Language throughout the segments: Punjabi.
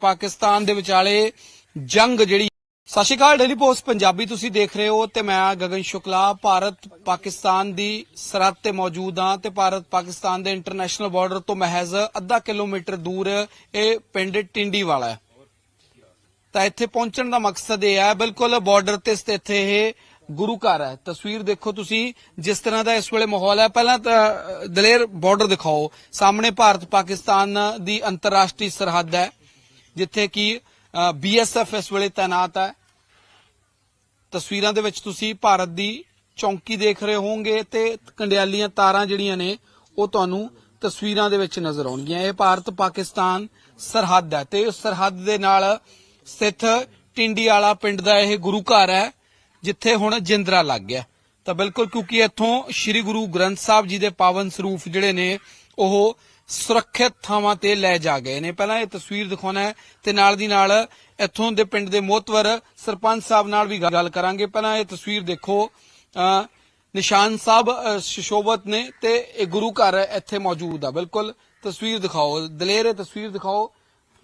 ਪਾਕਿਸਤਾਨ ਦੇ ਵਿਚਾਲੇ ਜੰਗ ਜਿਹੜੀ ਸਤਿ ਸ਼੍ਰੀ ਅਕਾਲ ਡੇਲੀ ਪੋਸਟ ਪੰਜਾਬੀ ਤੁਸੀਂ ਦੇਖ ਰਹੇ ਹੋ ਤੇ ਮੈਂ ਗਗਨ ਸ਼ੁਕਲਾ, ਭਾਰਤ ਪਾਕਿਸਤਾਨ ਦੀ ਸਰਹੱਦ ਤੇ ਮੌਜੂਦ ਹਾਂ ਤੇ ਭਾਰਤ ਪਾਕਿਸਤਾਨ ਦੇ ਇੰਟਰਨੈਸ਼ਨਲ ਬਾਰਡਰ ਤੋਂ ਮਹਿਜ਼ ਅੱਧਾ ਕਿਲੋਮੀਟਰ ਦੂਰ ਇਹ ਪਿੰਡ ਟਿੰਡੀ ਵਾਲਾ ਹੈ। ਤਾਂ ਇੱਥੇ ਪਹੁੰਚਣ ਦਾ ਮਕਸਦ ਇਹ ਹੈ, ਬਿਲਕੁਲ ਬਾਰਡਰ ਤੇ ਸਥਿਤ ਇਹ ਗੁਰੂ ਘਰ ਹੈ। ਤਸਵੀਰ ਦੇਖੋ ਤੁਸੀਂ, ਜਿਸ ਤਰ੍ਹਾਂ ਦਾ ਇਸ ਵੇਲੇ ਮਾਹੌਲ ਹੈ। ਪਹਿਲਾਂ ਤਾਂ ਦਲੇਰ ਬਾਰਡਰ ਦਿਖਾਓ। ਸਾਹਮਣੇ ਭਾਰਤ ਪਾਕਿਸਤਾਨ ਦੀ ਅੰਤਰਰਾਸ਼ਟਰੀ ਸਰਹੱਦ ਹੈ। ਜਿੱਥੇ ਕਿ ਬੀਐਸਐਫ ਇਸ ਵੇਲੇ ਤਾਇਨਾਤ ਹੈ। ਤਸਵੀਰਾਂ ਦੇ ਵਿੱਚ ਤੁਸੀਂ ਭਾਰਤ ਦੀ ਚੌਂਕੀ ਦੇਖ ਰਹੇ ਹੋਵੋਗੇ ਤੇ ਕੰਡਿਆਲੀਆਂ ਤਾਰਾਂ ਜਿਹੜੀਆਂ ਨੇ, ਉਹ ਤੁਹਾਨੂੰ ਤਸਵੀਰਾਂ ਦੇ ਵਿੱਚ ਨਜ਼ਰ ਆਉਣਗੀਆਂ। ਇਹ ਭਾਰਤ ਪਾਕਿਸਤਾਨ ਸਰਹੱਦ ਹੈ ਤੇ ਉਸ ਸਰਹੱਦ ਦੇ ਨਾਲ ਸਥਿਤ ਟਿੰਡੀ ਵਾਲਾ ਪਿੰਡ ਦਾ ਇਹ ਗੁਰੂ ਘਰ ਹੈ, ਜਿੱਥੇ ਹੁਣ ਜਿੰਦਰਾ ਲੱਗ ਗਿਆ। ਤਾਂ ਬਿਲਕੁਲ ਕਿਉਂਕਿ ਇੱਥੋਂ ਸ੍ਰੀ ਗੁਰੂ ਗ੍ਰੰਥ ਸਾਹਿਬ ਜੀ ਦੇ ਪਾਵਨ ਸਰੂਪ ਜਿਹੜੇ ਨੇ, ਉਹ ਸੁਰੱਖਿਅਤ ਥਾਵਾਂ ਤੇ ਲੈ ਜਾ ਗਏ ਨੇ। ਪਹਿਲਾਂ ਇਹ ਤਸਵੀਰ ਦਿਖਾਉਣਾ ਹੈ ਤੇ ਨਾਲ ਦੀ ਨਾਲ ਇੱਥੋਂ ਦੇ ਪਿੰਡ ਦੇ ਮੋਤਵਰ ਸਰਪੰਚ ਸਾਹਿਬ ਨਾਲ ਵੀ ਗੱਲ ਕਰਾਂਗੇ। ਪਹਿਲਾਂ ਇਹ ਤਸਵੀਰ ਦੇਖੋ। ਨਿਸ਼ਾਨ ਸਾਹਿਬ ਅ, ਨੇ ਤੇ ਇਹ ਗੁਰੂ ਘਰ ਇੱਥੇ ਮੌਜੂਦ ਆ। ਬਿਲਕੁਲ ਤਸਵੀਰ ਦਿਖਾਓ। ਦਲੇਰੇ ਤਸਵੀਰ ਦਿਖਾਓ।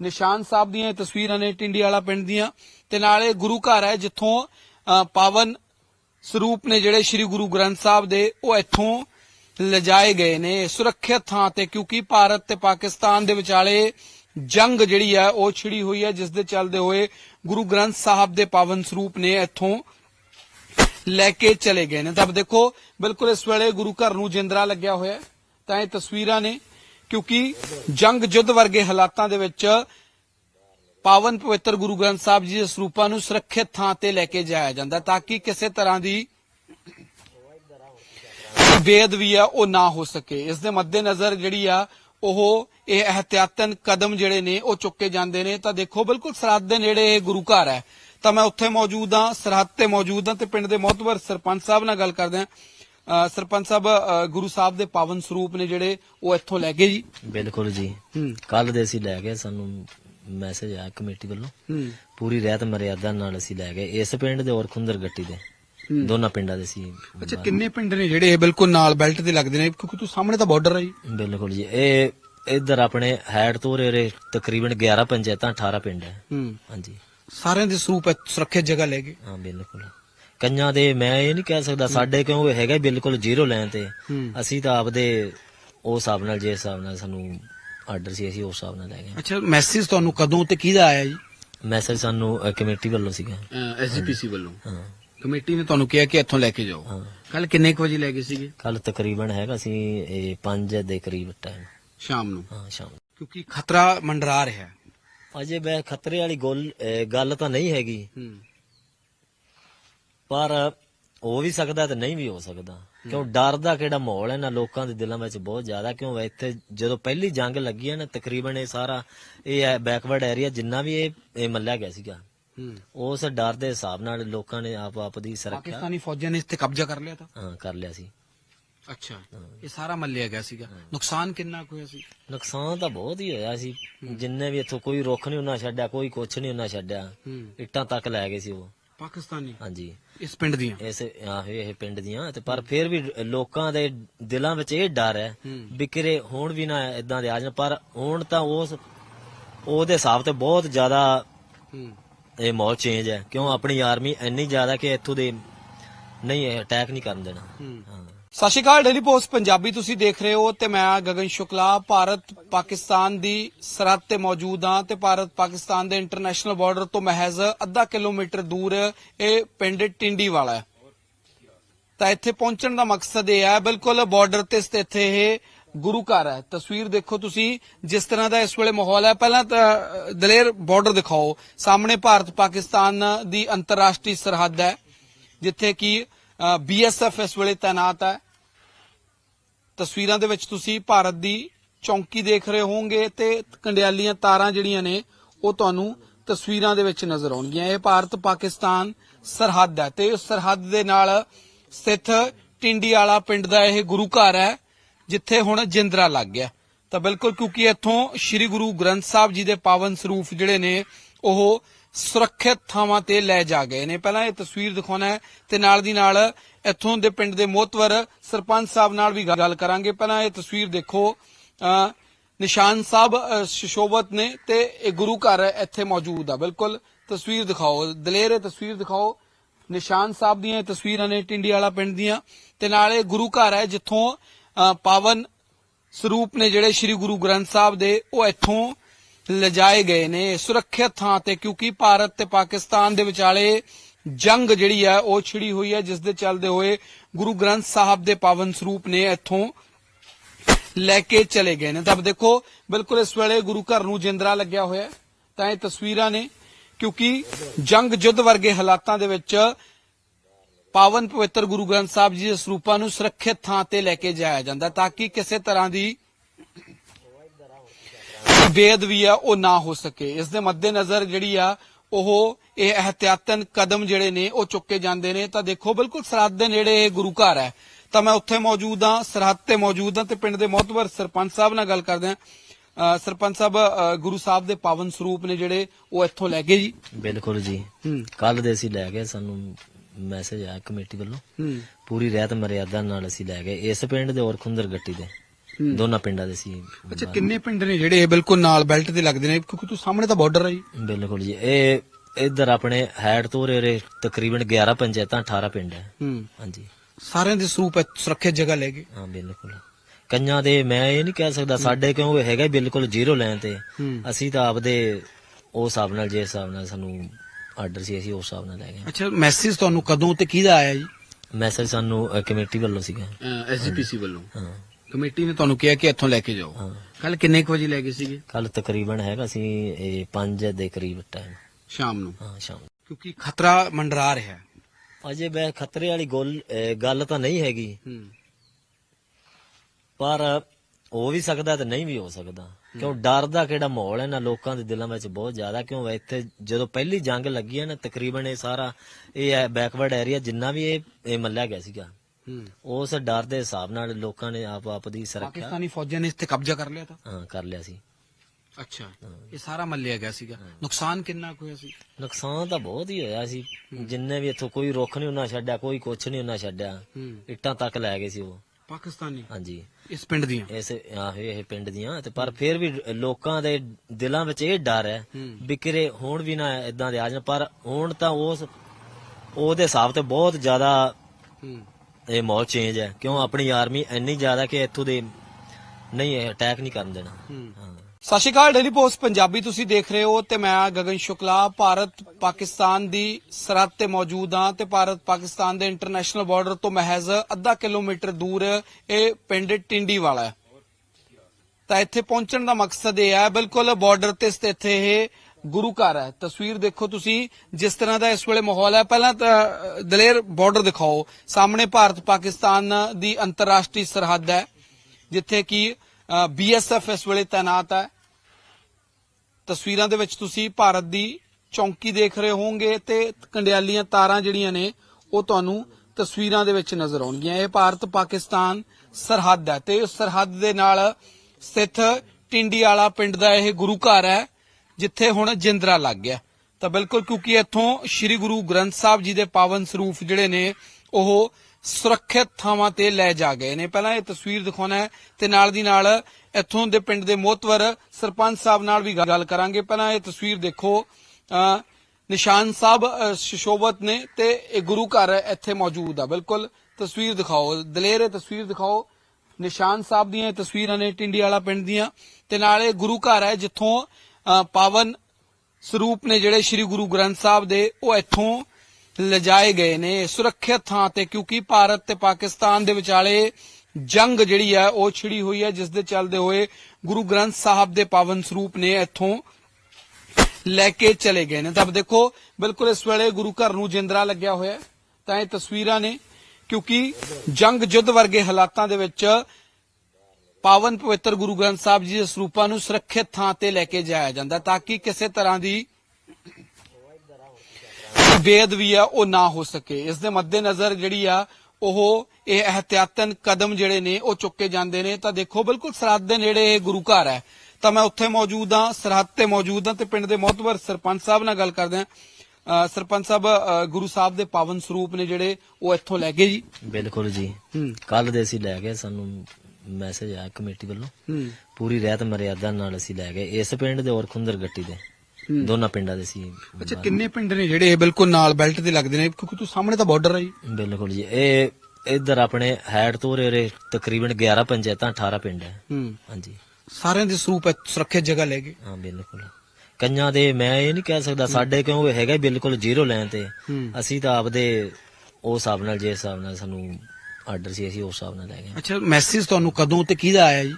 ਨਿਸ਼ਾਨ ਸਾਹਿਬ ਦੀਆਂ ਤਸਵੀਰਾਂ ਨੇ ਟਿੰਡੀ ਵਾਲਾ ਪਿੰਡ ਦੀਆਂ। ਤੇ ਨਾਲ ਇਹ ਗੁਰੂ ਘਰ ਹੈ ਜਿੱਥੋਂ ਪਾਵਨ ਸਰੂਪ ਨੇ ਜਿਹੜੇ ਸ੍ਰੀ ਗੁਰੂ ਗ੍ਰੰਥ ਸਾਹਿਬ ਦੇ ਉਹ ਇੱਥੋਂ ਲਿਜਾਏ ਗਏ ਨੇ। ਸੁਰੱਖਿਅਤ ਥਾਂ ਤੇ, ਕਿਉਂਕਿ ਭਾਰਤ ਤੇ ਪਾਕਿਸਤਾਨ ਦੇ ਵਿਚਾਲੇ ਜੰਗ ਜਿਹੜੀ ਹੈ ਉਹ ਛਿੜੀ ਹੋਈ ਹੈ ਜਿਸ ਦੇ ਚੱਲਦੇ ਹੋਏ ਗੁਰੂ ਗ੍ਰੰਥ ਸਾਹਿਬ ਦੇ ਪਾਵਨ ਸਰੂਪ ਨੇ ਇੱਥੋਂ ਲੈ ਕੇ ਚਲੇ ਗਏ ਨੇ। ਤਾਂ ਦੇਖੋ, ਬਿਲਕੁਲ ਇਸ ਵੇਲੇ ਗੁਰੂ ਘਰ ਨੂੰ ਜਿੰਦਰਾ ਲੱਗਿਆ ਹੋਇਆ ਤਾਂ ਇਹ ਤਸਵੀਰਾਂ ਨੇ, ਕਿਉਂਕਿ ਜੰਗ ਜੁੱਧ ਵਰਗੇ ਹਾਲਾਤਾਂ ਦੇ ਵਿੱਚ ਪਾਵਨ ਪਵਿੱਤਰ ਗੁਰੂ ਗ੍ਰੰਥ ਸਾਹਿਬ ਜੀ ਦੇ ਸਰੂਪਾਂ ਨੂੰ ਸੁਰੱਖਿਅਤ ਥਾਂ ਤੇ ਲੈ ਕੇ ਜਾਇਆ ਜਾਂਦਾ, ਤਾਂ ਕਿ ਕਿਸੇ ਤਰ੍ਹਾਂ ਦੀ ਵੇਦ ਵੀ ਆ ਉਹ ਨਾ ਹੋ ਸਕੇ। ਇਸ ਦੇ ਮੱਦੇਨਜ਼ਰ ਜਿਹੜੀ ਆ ਉਹ ਇਹ ਅਹਤਿਆਤਨ ਕਦਮ ਜਿਹੜੇ ਨੇ ਉਹ ਚੁੱਕੇ ਜਾਂਦੇ ਨੇ। ਤਾਂ ਦੇਖੋ ਬਿਲਕੁਲ ਸਰਹੱਦ ਦੇ ਨੇੜੇ ਇਹ ਗੁਰੂ ਘਰ ਹੈ। ਤਾਂ ਮੈਂ ਉੱਥੇ ਮੌਜੂਦ ਹਾਂ ਸਰਹੱਦ ਤੇ ਮੌਜੂਦ ਹਾਂ ਤੇ ਪਿੰਡ ਦੇ ਮੋਹਤਵਰ ਸਰਪੰਚ ਸਾਹਿਬ ਨਾਲ ਗੱਲ ਕਰਦੇ ਹਾਂ। ਸਰਪੰਚ ਸਾਹਿਬ ਗੁਰੂ ਸਾਹਿਬ ਦੇ ਪਾਵਨ ਸਰੂਪ ਨੇ ਜਿਹੜੇ ਉਹ ਇੱਥੋਂ ਲੈ ਗਏ ਜੀ। ਬਿਲਕੁਲ ਜੀ। ਕੱਲ ਦੇ ਅਸੀਂ ਲੈ ਗਏ ਸਾਨੂੰ ਮੈਸੇਜ ਆਇਆ ਕਮੇਟੀ ਵੱਲੋਂ। ਪੂਰੀ ਰਹਿਤ ਮਰਿਆਦਾ ਨਾਲ ਅਸੀਂ ਲੈ ਗਏ। ਇਸ ਪਿੰਡ ਦੇ ਔਰ ਖੁੰਦਰ ਗੱਟੀ ਦੇ। ਦੋਨਾਂ ਪਿੰਡਾਂ ਦੇ ਸੀ। ਅੱਛਾ ਕਿੰਨੇ ਪਿੰਡ ਨੇ ਜਿਹੜੇ ਇਹ ਬਿਲਕੁਲ ਨਾਲ ਬੈਲਟ ਤੇ ਲੱਗਦੇ ਨੇ? ਕਿਉਂਕਿ ਤੂੰ ਸਾਹਮਣੇ ਤਾਂ ਬਾਰਡਰ ਹੈ ਜੀ। ਬਿਲਕੁਲ ਜੀ। ਇਹ ਇੱਧਰ ਆਪਣੇ ਹੈਡ ਤੋਂ ਰੇ ਤਕਰੀਬਨ 11 ਪੰਚਾਇਤਾਂ 18 ਪਿੰਡ ਹੈ। ਹੂੰ। ਹਾਂਜੀ। ਸਾਰਿਆਂ ਦੇ ਸਰੂਪ ਸੁਰੱਖਿਅਤ ਜਗ੍ਹਾ ਲੈ ਗਏ। ਹਾਂ ਬਿਲਕੁਲ। ਕੰਨਾਂ ਦੇ ਮੈਂ ਇਹ ਨਹੀਂ ਕਹਿ ਸਕਦਾ ਸਾਡੇ ਕਿਉਂ ਹੈਗਾ ਬਿਲਕੁਲ ਜ਼ੀਰੋ ਲਾਈਨ ਤੇ। ਅਸੀਂ ਤਾਂ ਆਪਦੇ ਉਸ ਹਿਸਾਬ ਨਾਲ ਜੇ ਹਿਸਾਬ ਨਾਲ ਸਾਨੂੰ ਆਰਡਰ ਸੀ ਅਸੀਂ ਉਸ ਹਿਸਾਬ ਨਾਲ ਲੈ ਗਏ। ਅੱਛਾ ਮੈਸੇਜ ਤੁਹਾਨੂੰ ਕਦੋਂ ਤੇ ਕਿਹਦਾ ਆਇਆ ਜੀ? ਮੈਸੇਜ ਸਾਨੂੰ ਕਮੇਟੀ ਵੱਲੋਂ ਸੀਗਾ। ਐਸਜੀਪੀਸੀ ਵੱਲੋਂ। ਹਾਂ। ਕਮੇਟੀ ਨੇ ਤੁਹਾਨੂੰ ਕਿਹਾ ਕਿ ਇੱਥੋਂ ਲੈ ਕੇ ਜਾਓ। ਹਾਂ। ਕੱਲ ਕਿੰਨੇ ਕੁ ਵਜੇ ਲੈ ਗਏ ਸੀਗੇ? ਕੱਲ ਤਕਰੀਬਨ ਹੈਗਾ ਸੀ ਇਹ 5 ਦੇ ਕਰੀਬ ਟਾਈਮ ਸ਼ਾਮ ਨੂੰ? ਹਾਂ ਸ਼ਾਮ ਨੂੰ। ਕਿਉਂਕਿ ਖਤਰਾ ਮੰਡਰਾ ਰਿਹਾ ਹੈ। ਅਜੇ ਮੈਂ ਖਤਰੇ ਵਾਲੀ ਗੱਲ ਅਹ ਗੱਲ ਤਾਂ ਨਹੀਂ ਹੈਗੀ। ਹੂੰ। ਪਰ ਹੋ ਵੀ ਸਕਦਾ ਤੇ ਨਹੀਂ ਵੀ ਹੋ ਸਕਦਾ। ਕਿਉਂ ਡਰ ਦਾ ਕਿਹੜਾ ਮਾਹੌਲ ਹੈ ਨਾ ਲੋਕਾਂ ਦੇ ਦਿਲਾਂ ਵਿੱਚ ਬਹੁਤ ਜ਼ਿਆਦਾ। ਕਿਉਂ ਇੱਥੇ ਜਦੋਂ ਪਹਿਲੀ ਜੰਗ ਲੱਗੀ ਹੈ ਨਾ ਤਕਰੀਬਨ ਇਹ ਸਾਰਾ ਇਹ ਬੈਕਵਰਡ ਏਰੀਆ ਜਿੰਨਾ ਵੀ ਇਹ ਇਹ ਮੱਲਿਆ ਗਿਆ ਸੀਗਾ। ਉਸ ਡਰ ਦੇ ਹਿਸਾਬ ਨਾਲ ਲੋਕਾਂ ਨੇ ਆਪ ਆਪ ਦੀ ਸੁਰੱਖਿਆ ਪਾਕਿਸਤਾਨੀ ਫੌਜਾਂ ਨੇ ਇੱਥੇ ਕਬਜ਼ਾ ਕਰ ਲਿਆ ਤਾਂ? ਹਾਂ ਕਰ ਲਿਆ ਸੀ। ਅੱਛਾ। ਇਹ ਸਾਰਾ ਮੱਲਿਆ ਗਿਆ ਸੀਗਾ। ਨੁਕਸਾਨ ਕਿੰਨਾ ਕੁ ਹੋਇਆ ਸੀ? ਨੁਕਸਾਨ ਤਾਂ ਬਹੁਤ ਹੀ ਹੋਇਆ ਸੀ। ਜਿੰਨੇ ਵੀ ਇੱਥੋਂ ਕੋਈ ਰੁੱਖ ਨਹੀਂ ਉਹਨਾਂ ਛੱਡਿਆ ਕੋਈ ਕੁਛ ਨਹੀਂ ਉਹਨਾਂ ਛੱਡਿਆ। ਹੂੰ। ਇੱਟਾਂ ਤੱਕ ਲੈ ਗਏ ਸੀ ਉਹ। ਪਾਕਿਸਤਾਨੀ? ਹਾਂਜੀ। ਇਸ ਪਿੰਡ ਦੀਆਂ? ਇਸ ਆਹ ਇਹ ਪਿੰਡ ਦੀਆਂ ਤੇ ਪਰ ਫਿਰ ਵੀ ਲੋਕਾਂ ਦੇ ਦਿਲਾਂ ਵਿੱਚ ਇਹ ਡਰ ਹੈ ਹੂੰ। ਵੀ ਕਿਰੇ ਹੁਣ ਵੀ ਨਾ ਇਦਾਂ ਦੇ ਆ ਜਾਣ। ਪਰ ਹੁਣ ਤਾਂ ਉਸ ਉਹਦੇ ਹਿਸਾਬ ਤੇ ਬਹੁਤ ਜ਼ਿਆਦਾ ਹੂੰ। ਇਹ ਮਾਹੌਲ ਚੇਂਜ ਹੈ। ਕਿਉਂ? ਆਪਣੀ ਆਰਮੀ ਇੰਨੀ ਜ਼ਿਆਦਾ ਕਿ ਇੱਥੋਂ ਦੇ ਨਹੀਂ ਅਟੈਕ ਨਹੀਂ ਕਰਨ ਦੇਣਾ। ਹੂੰ। ਸਤਿ ਸ਼੍ਰੀ ਅਕਾਲ ਡੇਲੀ ਪੋਸਟ ਪੰਜਾਬੀ ਤੁਸੀਂ ਦੇਖ ਰਹੇ ਹੋ ਤੇ ਮੈਂ ਗਗਨ ਸ਼ੁਕਲਾ। ਭਾਰਤ ਪਾਕਿਸਤਾਨ ਦੀ ਸਰਹੱਦ ਤੇ ਮੌਜੂਦ ਹਾਂ ਤੇ ਭਾਰਤ ਪਾਕਿਸਤਾਨ ਦੇ ਇੰਟਰਨੈਸ਼ਨਲ ਬਾਰਡਰ ਤੋਂ ਮਹਿਜ਼ ਅੱਧਾ ਕਿਲੋਮੀਟਰ ਦੂਰ ਇਹ ਪਿੰਡ ਟਿੰਡੀ ਵਾਲਾ ਹੈ। ਤਾਂ ਇੱਥੇ ਪਹੁੰਚਣ ਦਾ ਮਕਸਦ ਇਹ ਹੈ ਬਿਲਕੁਲ ਬਾਰਡਰ ਤੇ ਸਥਿਤ ਇਹ ਗੁਰੂ ਘਰ ਹੈ। ਤਸਵੀਰ ਦੇਖੋ ਤੁਸੀਂ, ਜਿਸ ਤਰ੍ਹਾਂ ਦਾ ਇਸ ਵੇਲੇ ਮਾਹੌਲ ਹੈ। ਪਹਿਲਾਂ ਤਾਂ ਦਲੇਰ ਬਾਰਡਰ ਦਿਖਾਓ। ਸਾਹਮਣੇ ਭਾਰਤ ਪਾਕਿਸਤਾਨ ਦੀ ਅੰਤਰਰਾਸ਼ਟਰੀ ਸਰਹੱਦ ਹੈ, ਜਿੱਥੇ ਕਿ ਬੀਐਸਐਫ ਇਸ ਵੇਲੇ ਤਾਇਨਾਤ ਹੈ। ਤਸਵੀਰਾਂ ਦੇ ਵਿੱਚ ਤੁਸੀਂ ਭਾਰਤ ਦੀ ਚੌਂਕੀ ਦੇਖ ਰਹੇ ਹੋਵੋਗੇ ਤੇ ਕੰਡਿਆਲੀਆਂ ਤਾਰਾਂ ਜਿਹੜੀਆਂ ਨੇ, ਉਹ ਤੁਹਾਨੂੰ ਤਸਵੀਰਾਂ ਦੇ ਵਿੱਚ ਨਜ਼ਰ ਆਉਣਗੀਆਂ। ਇਹ ਭਾਰਤ ਪਾਕਿਸਤਾਨ ਸਰਹੱਦ ਹੈ ਤੇ ਉਸ ਸਰਹੱਦ ਦੇ ਨਾਲ ਸਥਿਤ ਟਿੰਡੀ ਵਾਲਾ ਪਿੰਡ ਦਾ ਇਹ ਗੁਰੂ ਘਰ ਹੈ। ਜਿੱਥੇ ਹੁਣ ਜਿੰਦਰਾ ਲੱਗ ਗਿਆ। ਤਾਂ ਬਿਲਕੁਲ ਕਿਉਂਕਿ ਇੱਥੋਂ ਸ੍ਰੀ ਗੁਰੂ ਗ੍ਰੰਥ ਸਾਹਿਬ ਜੀ ਦੇ ਪਾਵਨ ਸਰੂਪ ਜਿਹੜੇ ਨੇ ਉਹ ਸੁਰੱਖਿਅਤ ਥਾਵਾਂ ਤੇ ਲੈ ਜਾ ਗਏ ਨੇ। ਪਹਿਲਾਂ ਇਹ ਤਸਵੀਰ ਦਿਖਾਉਣਾ ਹੈ ਤੇ ਨਾਲ ਦੀ ਨਾਲ ਇੱਥੋਂ ਦੇ ਪਿੰਡ ਦੇ ਮੋਹਤਵਰ ਸਰਪੰਚ ਸਾਹਿਬ ਨਾਲ ਵੀ ਗੱਲ ਕਰਾਂਗੇ। ਪਹਿਲਾਂ ਇਹ ਤਸਵੀਰ ਦੇਖੋ। ਅ, ਨਿਸ਼ਾਨ ਸਾਹਿਬ ਅ, ਨੇ ਤੇ ਇਹ ਗੁਰੂ ਘਰ ਇੱਥੇ ਮੌਜੂਦ ਆ। ਬਿਲਕੁਲ ਤਸਵੀਰ ਦਿਖਾਓ ਦਲੇਰੇ ਤਸਵੀਰ ਦਿਖਾਓ। ਨਿਸ਼ਾਨ ਸਾਹਿਬ ਦੀਆਂ ਤਸਵੀਰਾਂ ਨੇ ਟਿੰਡੀ ਵਾਲਾ ਪਿੰਡ ਦੀਆਂ। ਤੇ ਨਾਲ ਇਹ ਗੁਰੂ ਘਰ ਹੈ ਜਿੱਥੋਂ ਪਾਵਨ ਸਰੂਪ ਨੇ ਜਿਹੜੇ ਸ੍ਰੀ ਗੁਰੂ ਗ੍ਰੰਥ ਸਾਹਿਬ ਦੇ ਉਹ ਇੱਥੋਂ ਲਿਜਾਏ ਗਏ ਨੇ, ਸੁਰੱਖਿਅਤ ਥਾਂ ਤੇ, ਕਿਉਂਕਿ ਭਾਰਤ ਤੇ ਪਾਕਿਸਤਾਨ ਦੇ ਵਿਚਾਲੇ ਜੰਗ ਜਿਹੜੀ ਹੈ ਉਹ ਛਿੜੀ ਹੋਈ ਹੈ ਜਿਸ ਦੇ ਚੱਲਦੇ ਹੋਏ ਗੁਰੂ ਗ੍ਰੰਥ ਸਾਹਿਬ ਦੇ ਪਾਵਨ ਸਰੂਪ ਨੇ ਇੱਥੋਂ ਲੈ ਕੇ ਚਲੇ ਗਏ ਨੇ। ਤਾਂ ਦੇਖੋ, ਬਿਲਕੁਲ ਇਸ ਵੇਲੇ ਗੁਰੂ ਘਰ ਨੂੰ ਜਿੰਦਰਾ ਲੱਗਿਆ ਹੋਇਆ ਤਾਂ ਇਹ ਤਸਵੀਰਾਂ ਨੇ, ਕਿਉਂਕਿ ਜੰਗ ਜੁੱਧ ਵਰਗੇ ਹਾਲਾਤਾਂ ਦੇ ਵਿੱਚ ਪਾਵਨ ਪਵਿੱਤਰ ਗੁਰੂ ਗ੍ਰੰਥ ਸਾਹਿਬ ਜੀ ਦੇ ਸਰੂਪਾਂ ਨੂੰ ਸੁਰੱਖਿਅਤ ਥਾਂ ਤੇ ਲੈ ਕੇ ਜਾਇਆ ਜਾਂਦਾ ਤਾਂ ਕਿ ਕਿਸੇ ਤਰ੍ਹਾਂ ਦੀ ਵੇਦ ਵੀ ਆ ਉਹ ਨਾ ਹੋ ਸਕੇ। ਇਸ ਦੇ ਮੱਦੇਨਜ਼ਰ ਜਿਹੜੀ ਆ ਉਹ ਇਹ ਅਹਤਿਆਤਨ ਕਦਮ ਜਿਹੜੇ ਨੇ ਉਹ ਚੁੱਕੇ ਜਾਂਦੇ ਨੇ। ਤਾਂ ਦੇਖੋ ਬਿਲਕੁਲ ਸਰਹੱਦ ਦੇ ਨੇੜੇ ਇਹ ਗੁਰੂ ਘਰ ਹੈ। ਤਾਂ ਮੈਂ ਉੱਥੇ ਮੌਜੂਦ ਹਾਂ ਸਰਹੱਦ ਤੇ ਮੌਜੂਦ ਹਾਂ ਤੇ ਪਿੰਡ ਦੇ ਮੋਹਤਵਰ ਸਰਪੰਚ ਸਾਹਿਬ ਨਾਲ ਗੱਲ ਕਰਦੇ ਹਾਂ। ਸਰਪੰਚ ਸਾਹਿਬ ਗੁਰੂ ਸਾਹਿਬ ਦੇ ਪਾਵਨ ਸਰੂਪ ਨੇ ਜਿਹੜੇ ਉਹ ਇੱਥੋਂ ਲੈ ਗਏ ਜੀ। ਬਿਲਕੁਲ ਜੀ। ਕੱਲ ਦੇ ਅਸੀਂ ਲੈ ਗਏ ਸਾਨੂੰ ਮੈਸੇਜ ਆਇਆ ਕਮੇਟੀ ਵੱਲੋਂ। ਪੂਰੀ ਰਹਿਤ ਮਰਿਆਦਾ ਨਾਲ ਅਸੀਂ ਲੈ ਗਏ। ਇਸ ਪਿੰਡ ਦੇ ਔਰ ਖੁੰਦਰ ਗੱਟੀ ਦੇ। ਦੋਨਾਂ ਪਿੰਡਾਂ ਦੇ ਸੀ। ਅੱਛਾ ਕਿੰਨੇ ਪਿੰਡ ਨੇ ਜਿਹੜੇ ਇਹ ਬਿਲਕੁਲ ਨਾਲ ਬੈਲਟ ਤੇ ਲੱਗਦੇ ਨੇ? ਕਿਉਂਕਿ ਤੂੰ ਸਾਹਮਣੇ ਤਾਂ ਬਾਰਡਰ ਹੈ ਜੀ। ਬਿਲਕੁਲ ਜੀ। ਇਹ ਇੱਧਰ ਆਪਣੇ ਹੈਡ ਤੋਂ ਰੇ ਤਕਰੀਬਨ 11 ਪੰਚਾਇਤਾਂ 18 ਪਿੰਡ ਹੈ। ਹਾਂਜੀ। ਸਾਰਿਆਂ ਦੇ ਸਰੂਪ ਸੁਰੱਖਿਅਤ ਜਗ੍ਹਾ ਲੈ ਗਏ ਹਾਂ ਬਿਲਕੁਲ। ਕੰਨਾਂ ਦੇ ਮੈਂ ਇਹ ਨਹੀਂ ਕਹਿ ਸਕਦਾ ਸਾਡੇ ਕਿਉਂ ਹੈਗਾ ਬਿਲਕੁਲ ਜ਼ੀਰੋ ਲਾਈਨ ਤੇ। ਅਸੀਂ ਤਾਂ ਆਪਦੇ ਉਸ ਹਿਸਾਬ ਨਾਲ ਜੇ ਹਿਸਾਬ ਨਾਲ ਸਾਨੂੰ ਆਰਡਰ ਸੀ ਅਸੀਂ ਉਸ ਹਿਸਾਬ ਨਾਲ ਲੈ ਗਏ। ਅੱਛਾ ਮੈਸੇਜ ਤੁਹਾਨੂੰ ਕਦੋਂ ਤੇ ਕਿਹਦਾ ਆਇਆ ਜੀ? ਮੈਸੇਜ ਸਾਨੂੰ ਅ, ਕਮੇਟੀ ਵੱਲੋਂ ਸੀਗਾ। ਐਸਜੀਪੀਸੀ ਵੱਲੋਂ? ਹਾਂ। ਕਮੇਟੀ ਨੇ ਤੁਹਾਨੂੰ ਕਿਹਾ ਕਿ ਇੱਥੋਂ ਲੈ ਕੇ ਜਾਓ। ਹਾਂ। ਕੱਲ ਕਿੰਨੇ ਕੁ ਵਜੇ ਲੈ ਗਏ ਸੀਗੇ? ਕੱਲ ਤਕਰੀਬਨ ਹੈਗਾ ਸੀ ਇਹ 5 ਦੇ ਕਰੀਬ ਟਾਈਮ ਸ਼ਾਮ ਨੂੰ? ਹਾਂ ਸ਼ਾਮ ਨੂੰ। ਕਿਉਂਕਿ ਖਤਰਾ ਮੰਡਰਾ ਰਿਹਾ। ਹੈ ਅਜੇ ਬੈ ਖਤਰੇ ਵਾਲੀ ਗੱਲ ਅ, ਗੱਲ ਤਾਂ ਨਹੀਂ ਹੈਗੀ। ਹੂੰ। ਪਰ ਹੋ ਵੀ ਸਕਦਾ ਤੇ ਨਹੀਂ ਵੀ ਹੋ ਸਕਦਾ। ਕਿਉਂ ਡਰ ਦਾ ਕਿਹੜਾ ਮਾਹੌਲ ਹੈ? ਨਾ ਲੋਕਾਂ ਦੇ ਦਿਲਾਂ ਵਿੱਚ ਬਹੁਤ ਜ਼ਿਆਦਾ ਕਿਉਂ ਇੱਥੇ ਜਦੋਂ ਪਹਿਲੀ ਜੰਗ ਲੱਗੀ ਹੈ ਨਾ ਤਕਰੀਬਨ ਇਹ ਸਾਰਾ ਇਹ ਬੈਕਵਰਡ ਏਰੀਆ ਜਿੰਨਾ ਵੀ ਇਹ ਇਹ ਮੱਲਿਆ ਗਿਆ ਸੀਗਾ। ਹੂੰ। ਉਸ ਡਰ ਦੇ ਹਿਸਾਬ ਨਾਲ ਲੋਕਾਂ ਨੇ ਆਪ ਆਪ ਦੀ ਸੁਰੱਖਿਆ ਪਾਕਿਸਤਾਨੀ ਫੌਜਾਂ ਨੇ ਤੇ ਕਬਜ਼ਾ ਕਰ ਲਿਆ ਤਾਂ? ਹਾਂ ਕਰ ਲਿਆ ਸੀ। ਅੱਛਾ। ਇਹ ਸਾਰਾ ਮੱਲਿਆ ਗਿਆ ਸੀਗਾ। ਨੁਕਸਾਨ ਕਿੰਨਾ ਕੁ ਹੋਇਆ ਸੀ? ਨੁਕਸਾਨ ਤਾਂ ਬਹੁਤ ਹੀ ਹੋਇਆ ਸੀ। ਜਿੰਨੇ ਵੀ ਇੱਥੋਂ ਕੋਈ ਰੁੱਖ ਨਹੀਂ ਉਹਨਾਂ ਛੱਡਿਆ ਕੋਈ ਕੁਛ ਨਹੀਂ ਉਹਨਾਂ ਛੱਡਿਆ। ਹੂੰ। ਇੱਟਾਂ ਤੱਕ ਲੈ ਗਏ ਸੀ ਉਹ। ਪਾਕਿਸਤਾਨੀ? ਹਾਂਜੀ। ਇਸ ਪਿੰਡ ਦੀਆਂ? ਇਸ ਆਹੋ ਇਹ ਪਿੰਡ ਦੀਆਂ। ਤੇ ਪਰ ਫਿਰ ਵੀ ਲੋਕਾਂ ਦੇ ਦਿਲਾਂ ਵਿੱਚ ਇਹ ਡਰ ਹੈ। ਵੀ ਕਿਰੇ ਹੁਣ ਵੀ ਨਾ ਇਦਾਂ ਦੇ ਆ ਜਾਣ। ਪਰ ਹੁਣ ਤਾਂ ਉਸ ਉਹਦੇ ਹਿਸਾਬ ਤੇ ਬਹੁਤ ਜ਼ਿਆਦਾ ਇਹ ਮਾਹੌਲ ਚੇਂਜ ਹੈ। ਕਿਉਂ? ਆਪਣੀ ਆਰਮੀ ਇੰਨੀ ਜ਼ਿਆਦਾ ਕਿ ਇੱਥੋਂ ਦੇ ਨਹੀਂ ਅਟੈਕ ਨਹੀਂ ਕਰਨ ਦੇਣਾ। ਹਾਂ। ਸਤਿ ਸ਼੍ਰੀ ਅਕਾਲ ਡੇਲੀ ਪੋਸਟ ਪੰਜਾਬੀ, ਤੁਸੀਂ ਦੇਖ ਰਹੇ ਹੋ ਤੇ ਮੈਂ ਗਗਨ ਸ਼ੁਕਲਾ। ਭਾਰਤ ਪਾਕਿਸਤਾਨ ਦੀ ਸਰਹੱਦ ਤੇ ਮੌਜੂਦ ਹਾਂ ਤੇ ਭਾਰਤ ਪਾਕਿਸਤਾਨ ਦੇ ਇੰਟਰਨੈਸ਼ਨਲ ਬਾਰਡਰ ਤੋਂ ਮਹਿਜ਼ ਅੱਧਾ ਕਿਲੋਮੀਟਰ ਦੂਰ ਇਹ ਪਿੰਡ ਟਿੰਡੀ ਵਾਲਾ ਹੈ। ਤਾਂ ਇੱਥੇ ਪਹੁੰਚਣ ਦਾ ਮਕਸਦ ਇਹ ਹੈ, ਬਿਲਕੁਲ ਬਾਰਡਰ ਤੇ ਸਥਿਤ ਇਹ ਗੁਰੂ ਘਰ ਹੈ। ਤਸਵੀਰ ਦੇਖੋ ਤੁਸੀਂ, ਜਿਸ ਤਰ੍ਹਾਂ ਦਾ ਇਸ ਵੇਲੇ ਮਾਹੌਲ ਹੈ। ਪਹਿਲਾਂ ਤਾਂ ਦਲੇਰ ਬਾਰਡਰ ਦਿਖਾਓ। ਸਾਹਮਣੇ ਭਾਰਤ ਪਾਕਿਸਤਾਨ ਦੀ ਅੰਤਰਰਾਸ਼ਟਰੀ ਸਰਹੱਦ ਹੈ, ਜਿੱਥੇ ਕਿ ਬੀਐਸਐਫ ਇਸ ਵੇਲੇ ਤਾਇਨਾਤ ਹੈ। ਤਸਵੀਰਾਂ ਦੇ ਵਿੱਚ ਤੁਸੀਂ ਭਾਰਤ ਦੀ ਚੌਂਕੀ ਦੇਖ ਰਹੇ ਹੋਵੋਗੇ ਤੇ ਕੰਡਿਆਲੀਆਂ ਤਾਰਾਂ ਜਿਹੜੀਆਂ ਨੇ, ਉਹ ਤੁਹਾਨੂੰ ਤਸਵੀਰਾਂ ਦੇ ਵਿੱਚ ਨਜ਼ਰ ਆਉਣਗੀਆਂ। ਇਹ ਭਾਰਤ ਪਾਕਿਸਤਾਨ ਸਰਹੱਦ ਹੈ ਤੇ ਉਸ ਸਰਹੱਦ ਦੇ ਨਾਲ ਸਥਿਤ ਟਿੰਡੀ ਵਾਲਾ ਪਿੰਡ ਦਾ ਇਹ ਗੁਰੂ ਘਰ ਹੈ, ਜਿੱਥੇ ਹੁਣ ਜਿੰਦਰਾ ਲੱਗ ਗਿਆ। ਤਾਂ ਬਿਲਕੁਲ ਕਿਉਂਕਿ ਇੱਥੋਂ ਸ੍ਰੀ ਗੁਰੂ ਗ੍ਰੰਥ ਸਾਹਿਬ ਜੀ ਦੇ ਪਾਵਨ ਸਰੂਪ ਜਿਹੜੇ ਨੇ, ਉਹ ਸੁਰੱਖਿਅਤ ਥਾਵਾਂ ਤੇ ਲੈ ਜਾ ਗਏ ਨੇ। ਪਹਿਲਾਂ ਇਹ ਤਸਵੀਰ ਦਿਖਾਉਣਾ ਹੈ ਤੇ ਨਾਲ ਦੀ ਨਾਲ ਇੱਥੋਂ ਦੇ ਪਿੰਡ ਦੇ ਮੋਹਤਵਰ ਸਰਪੰਚ ਸਾਹਿਬ ਨਾਲ ਵੀ ਗੱਲ ਕਰਾਂਗੇ। ਪਹਿਲਾਂ ਇਹ ਤਸਵੀਰ ਦੇਖੋ। ਨਿਸ਼ਾਨ ਸਾਹਿਬ ਅ, ਨੇ ਤੇ ਇਹ ਗੁਰੂ ਘਰ ਇੱਥੇ ਮੌਜੂਦ ਆ। ਬਿਲਕੁਲ ਤਸਵੀਰ ਦਿਖਾਓ। ਦਲੇਰੇ ਤਸਵੀਰ ਦਿਖਾਓ। ਨਿਸ਼ਾਨ ਸਾਹਿਬ ਦੀਆਂ ਤਸਵੀਰਾਂ ਨੇ ਟਿੰਡੀ ਵਾਲਾ ਪਿੰਡ ਦੀਆਂ। ਤੇ ਨਾਲ ਇਹ ਗੁਰੂ ਘਰ ਹੈ ਜਿੱਥੋਂ ਪਾਵਨ ਸਰੂਪ ਨੇ ਜਿਹੜੇ ਸ੍ਰੀ ਗੁਰੂ ਗ੍ਰੰਥ ਸਾਹਿਬ ਦੇ ਉਹ ਇੱਥੋਂ ਲਿਜਾਏ ਗਏ ਨੇ। ਸੁਰੱਖਿਅਤ ਥਾਂ ਤੇ, ਕਿਉਂਕਿ ਭਾਰਤ ਤੇ ਪਾਕਿਸਤਾਨ ਦੇ ਵਿਚਾਲੇ ਜੰਗ ਜਿਹੜੀ ਹੈ ਉਹ ਛਿੜੀ ਹੋਈ ਹੈ ਜਿਸ ਦੇ ਚੱਲਦੇ ਹੋਏ ਗੁਰੂ ਗ੍ਰੰਥ ਸਾਹਿਬ ਦੇ ਪਾਵਨ ਸਰੂਪ ਨੇ ਇੱਥੋਂ ਲੈ ਕੇ ਚਲੇ ਗਏ ਨੇ। ਤਾਂ ਦੇਖੋ, ਬਿਲਕੁਲ ਇਸ ਵੇਲੇ ਗੁਰੂ ਘਰ ਨੂੰ ਜਿੰਦਰਾ ਲੱਗਿਆ ਹੋਇਆ ਤਾਂ ਇਹ ਤਸਵੀਰਾਂ ਨੇ, ਕਿਉਂਕਿ ਜੰਗ ਜੁੱਧ ਵਰਗੇ ਹਾਲਾਤਾਂ ਦੇ ਵਿੱਚ ਪਾਵਨ ਪਵਿੱਤਰ ਗੁਰੂ ਗ੍ਰੰਥ ਸਾਹਿਬ ਜੀ ਦੇ ਸਰੂਪਾਂ ਨੂੰ ਸੁਰੱਖਿਅਤ ਥਾਂ ਤੇ ਲੈ ਕੇ ਜਾਇਆ ਜਾਂਦਾ, ਤਾਂ ਕਿ ਕਿਸੇ ਤਰ੍ਹਾਂ ਦੀ ਵੇਦ ਵੀ ਆ ਉਹ ਨਾ ਹੋ ਸਕੇ। ਇਸ ਦੇ ਮੱਦੇਨਜ਼ਰ ਜਿਹੜੀ ਆ ਉਹ ਇਹ ਅਹਤਿਆਤਨ ਕਦਮ ਜਿਹੜੇ ਨੇ ਉਹ ਚੁੱਕੇ ਜਾਂਦੇ ਨੇ। ਤਾਂ ਦੇਖੋ ਬਿਲਕੁਲ ਸਰਹੱਦ ਦੇ ਨੇੜੇ ਇਹ ਗੁਰੂ ਘਰ ਹੈ। ਤਾਂ ਮੈਂ ਉੱਥੇ ਮੌਜੂਦ ਹਾਂ ਸਰਹੱਦ ਤੇ ਮੌਜੂਦ ਹਾਂ ਤੇ ਪਿੰਡ ਦੇ ਮੋਹਤਵਰ ਸਰਪੰਚ ਸਾਹਿਬ ਨਾਲ ਗੱਲ ਕਰਦੇ ਹਾਂ। ਸਰਪੰਚ ਸਾਹਿਬ ਗੁਰੂ ਸਾਹਿਬ ਦੇ ਪਾਵਨ ਸਰੂਪ ਨੇ ਜਿਹੜੇ ਉਹ ਇੱਥੋਂ ਲੈ ਗਏ ਜੀ। ਬਿਲਕੁਲ ਜੀ। ਕੱਲ ਦੇ ਅਸੀਂ ਲੈ ਗਏ ਸਾਨੂੰ ਮੈਸੇਜ ਆਇਆ ਕਮੇਟੀ ਵੱਲੋਂ। ਪੂਰੀ ਰਹਿਤ ਮਰਿਆਦਾ ਨਾਲ ਅਸੀਂ ਲੈ ਗਏ ਇਸ ਪਿੰਡ ਦੇ ਔਰ ਖੁੰਦਰ ਗੱਟੀ ਦੇ। ਦੋਨਾਂ ਪਿੰਡਾਂ ਦੇ ਸੀ। ਅੱਛਾ ਕਿੰਨੇ ਪਿੰਡ ਨੇ ਜਿਹੜੇ ਇਹ ਬਿਲਕੁਲ ਨਾਲ ਬੈਲਟ ਤੇ ਲੱਗਦੇ ਨੇ? ਕਿਉਂਕਿ ਤੂੰ ਸਾਹਮਣੇ ਤਾਂ ਬਾਰਡਰ ਹੈ ਜੀ। ਬਿਲਕੁਲ ਜੀ। ਇਹ ਇੱਧਰ ਆਪਣੇ ਹੈਡ ਤੋਂ ਰੇ ਤਕਰੀਬਨ 11 ਪੰਚਾਇਤਾਂ 18 ਪਿੰਡ ਹੈ। ਹੂੰ। ਹਾਂਜੀ। ਸਾਰਿਆਂ ਦੇ ਸਰੂਪ ਹੈ, ਸੁਰੱਖਿਅਤ ਜਗ੍ਹਾ ਲੈ ਗਏ ਹਾਂ ਬਿਲਕੁਲ। ਕਈਆਂ ਦੇ ਮੈਂ ਇਹ ਨਹੀਂ ਕਹਿ ਸਕਦਾ ਸਾਡੇ ਕਿਉਂ ਹੈਗਾ ਬਿਲਕੁਲ ਜ਼ੀਰੋ ਲਾਈਨ ਤੇ। ਅਸੀਂ ਤਾਂ ਆਪਦੇ ਉਸ ਹਿਸਾਬ ਨਾਲ ਜੇ ਹਿਸਾਬ ਨਾਲ ਸਾਨੂੰ ਆਰਡਰ ਸੀ ਅਸੀਂ ਉਸ ਹਿਸਾਬ ਨਾਲ ਲੈ ਗਏ ਅੱਛਾ ਮੈਸੇਜ ਤੁਹਾਨੂੰ ਕਦੋਂ ਤੇ ਕਿਹਦਾ ਆਇਆ ਜੀ?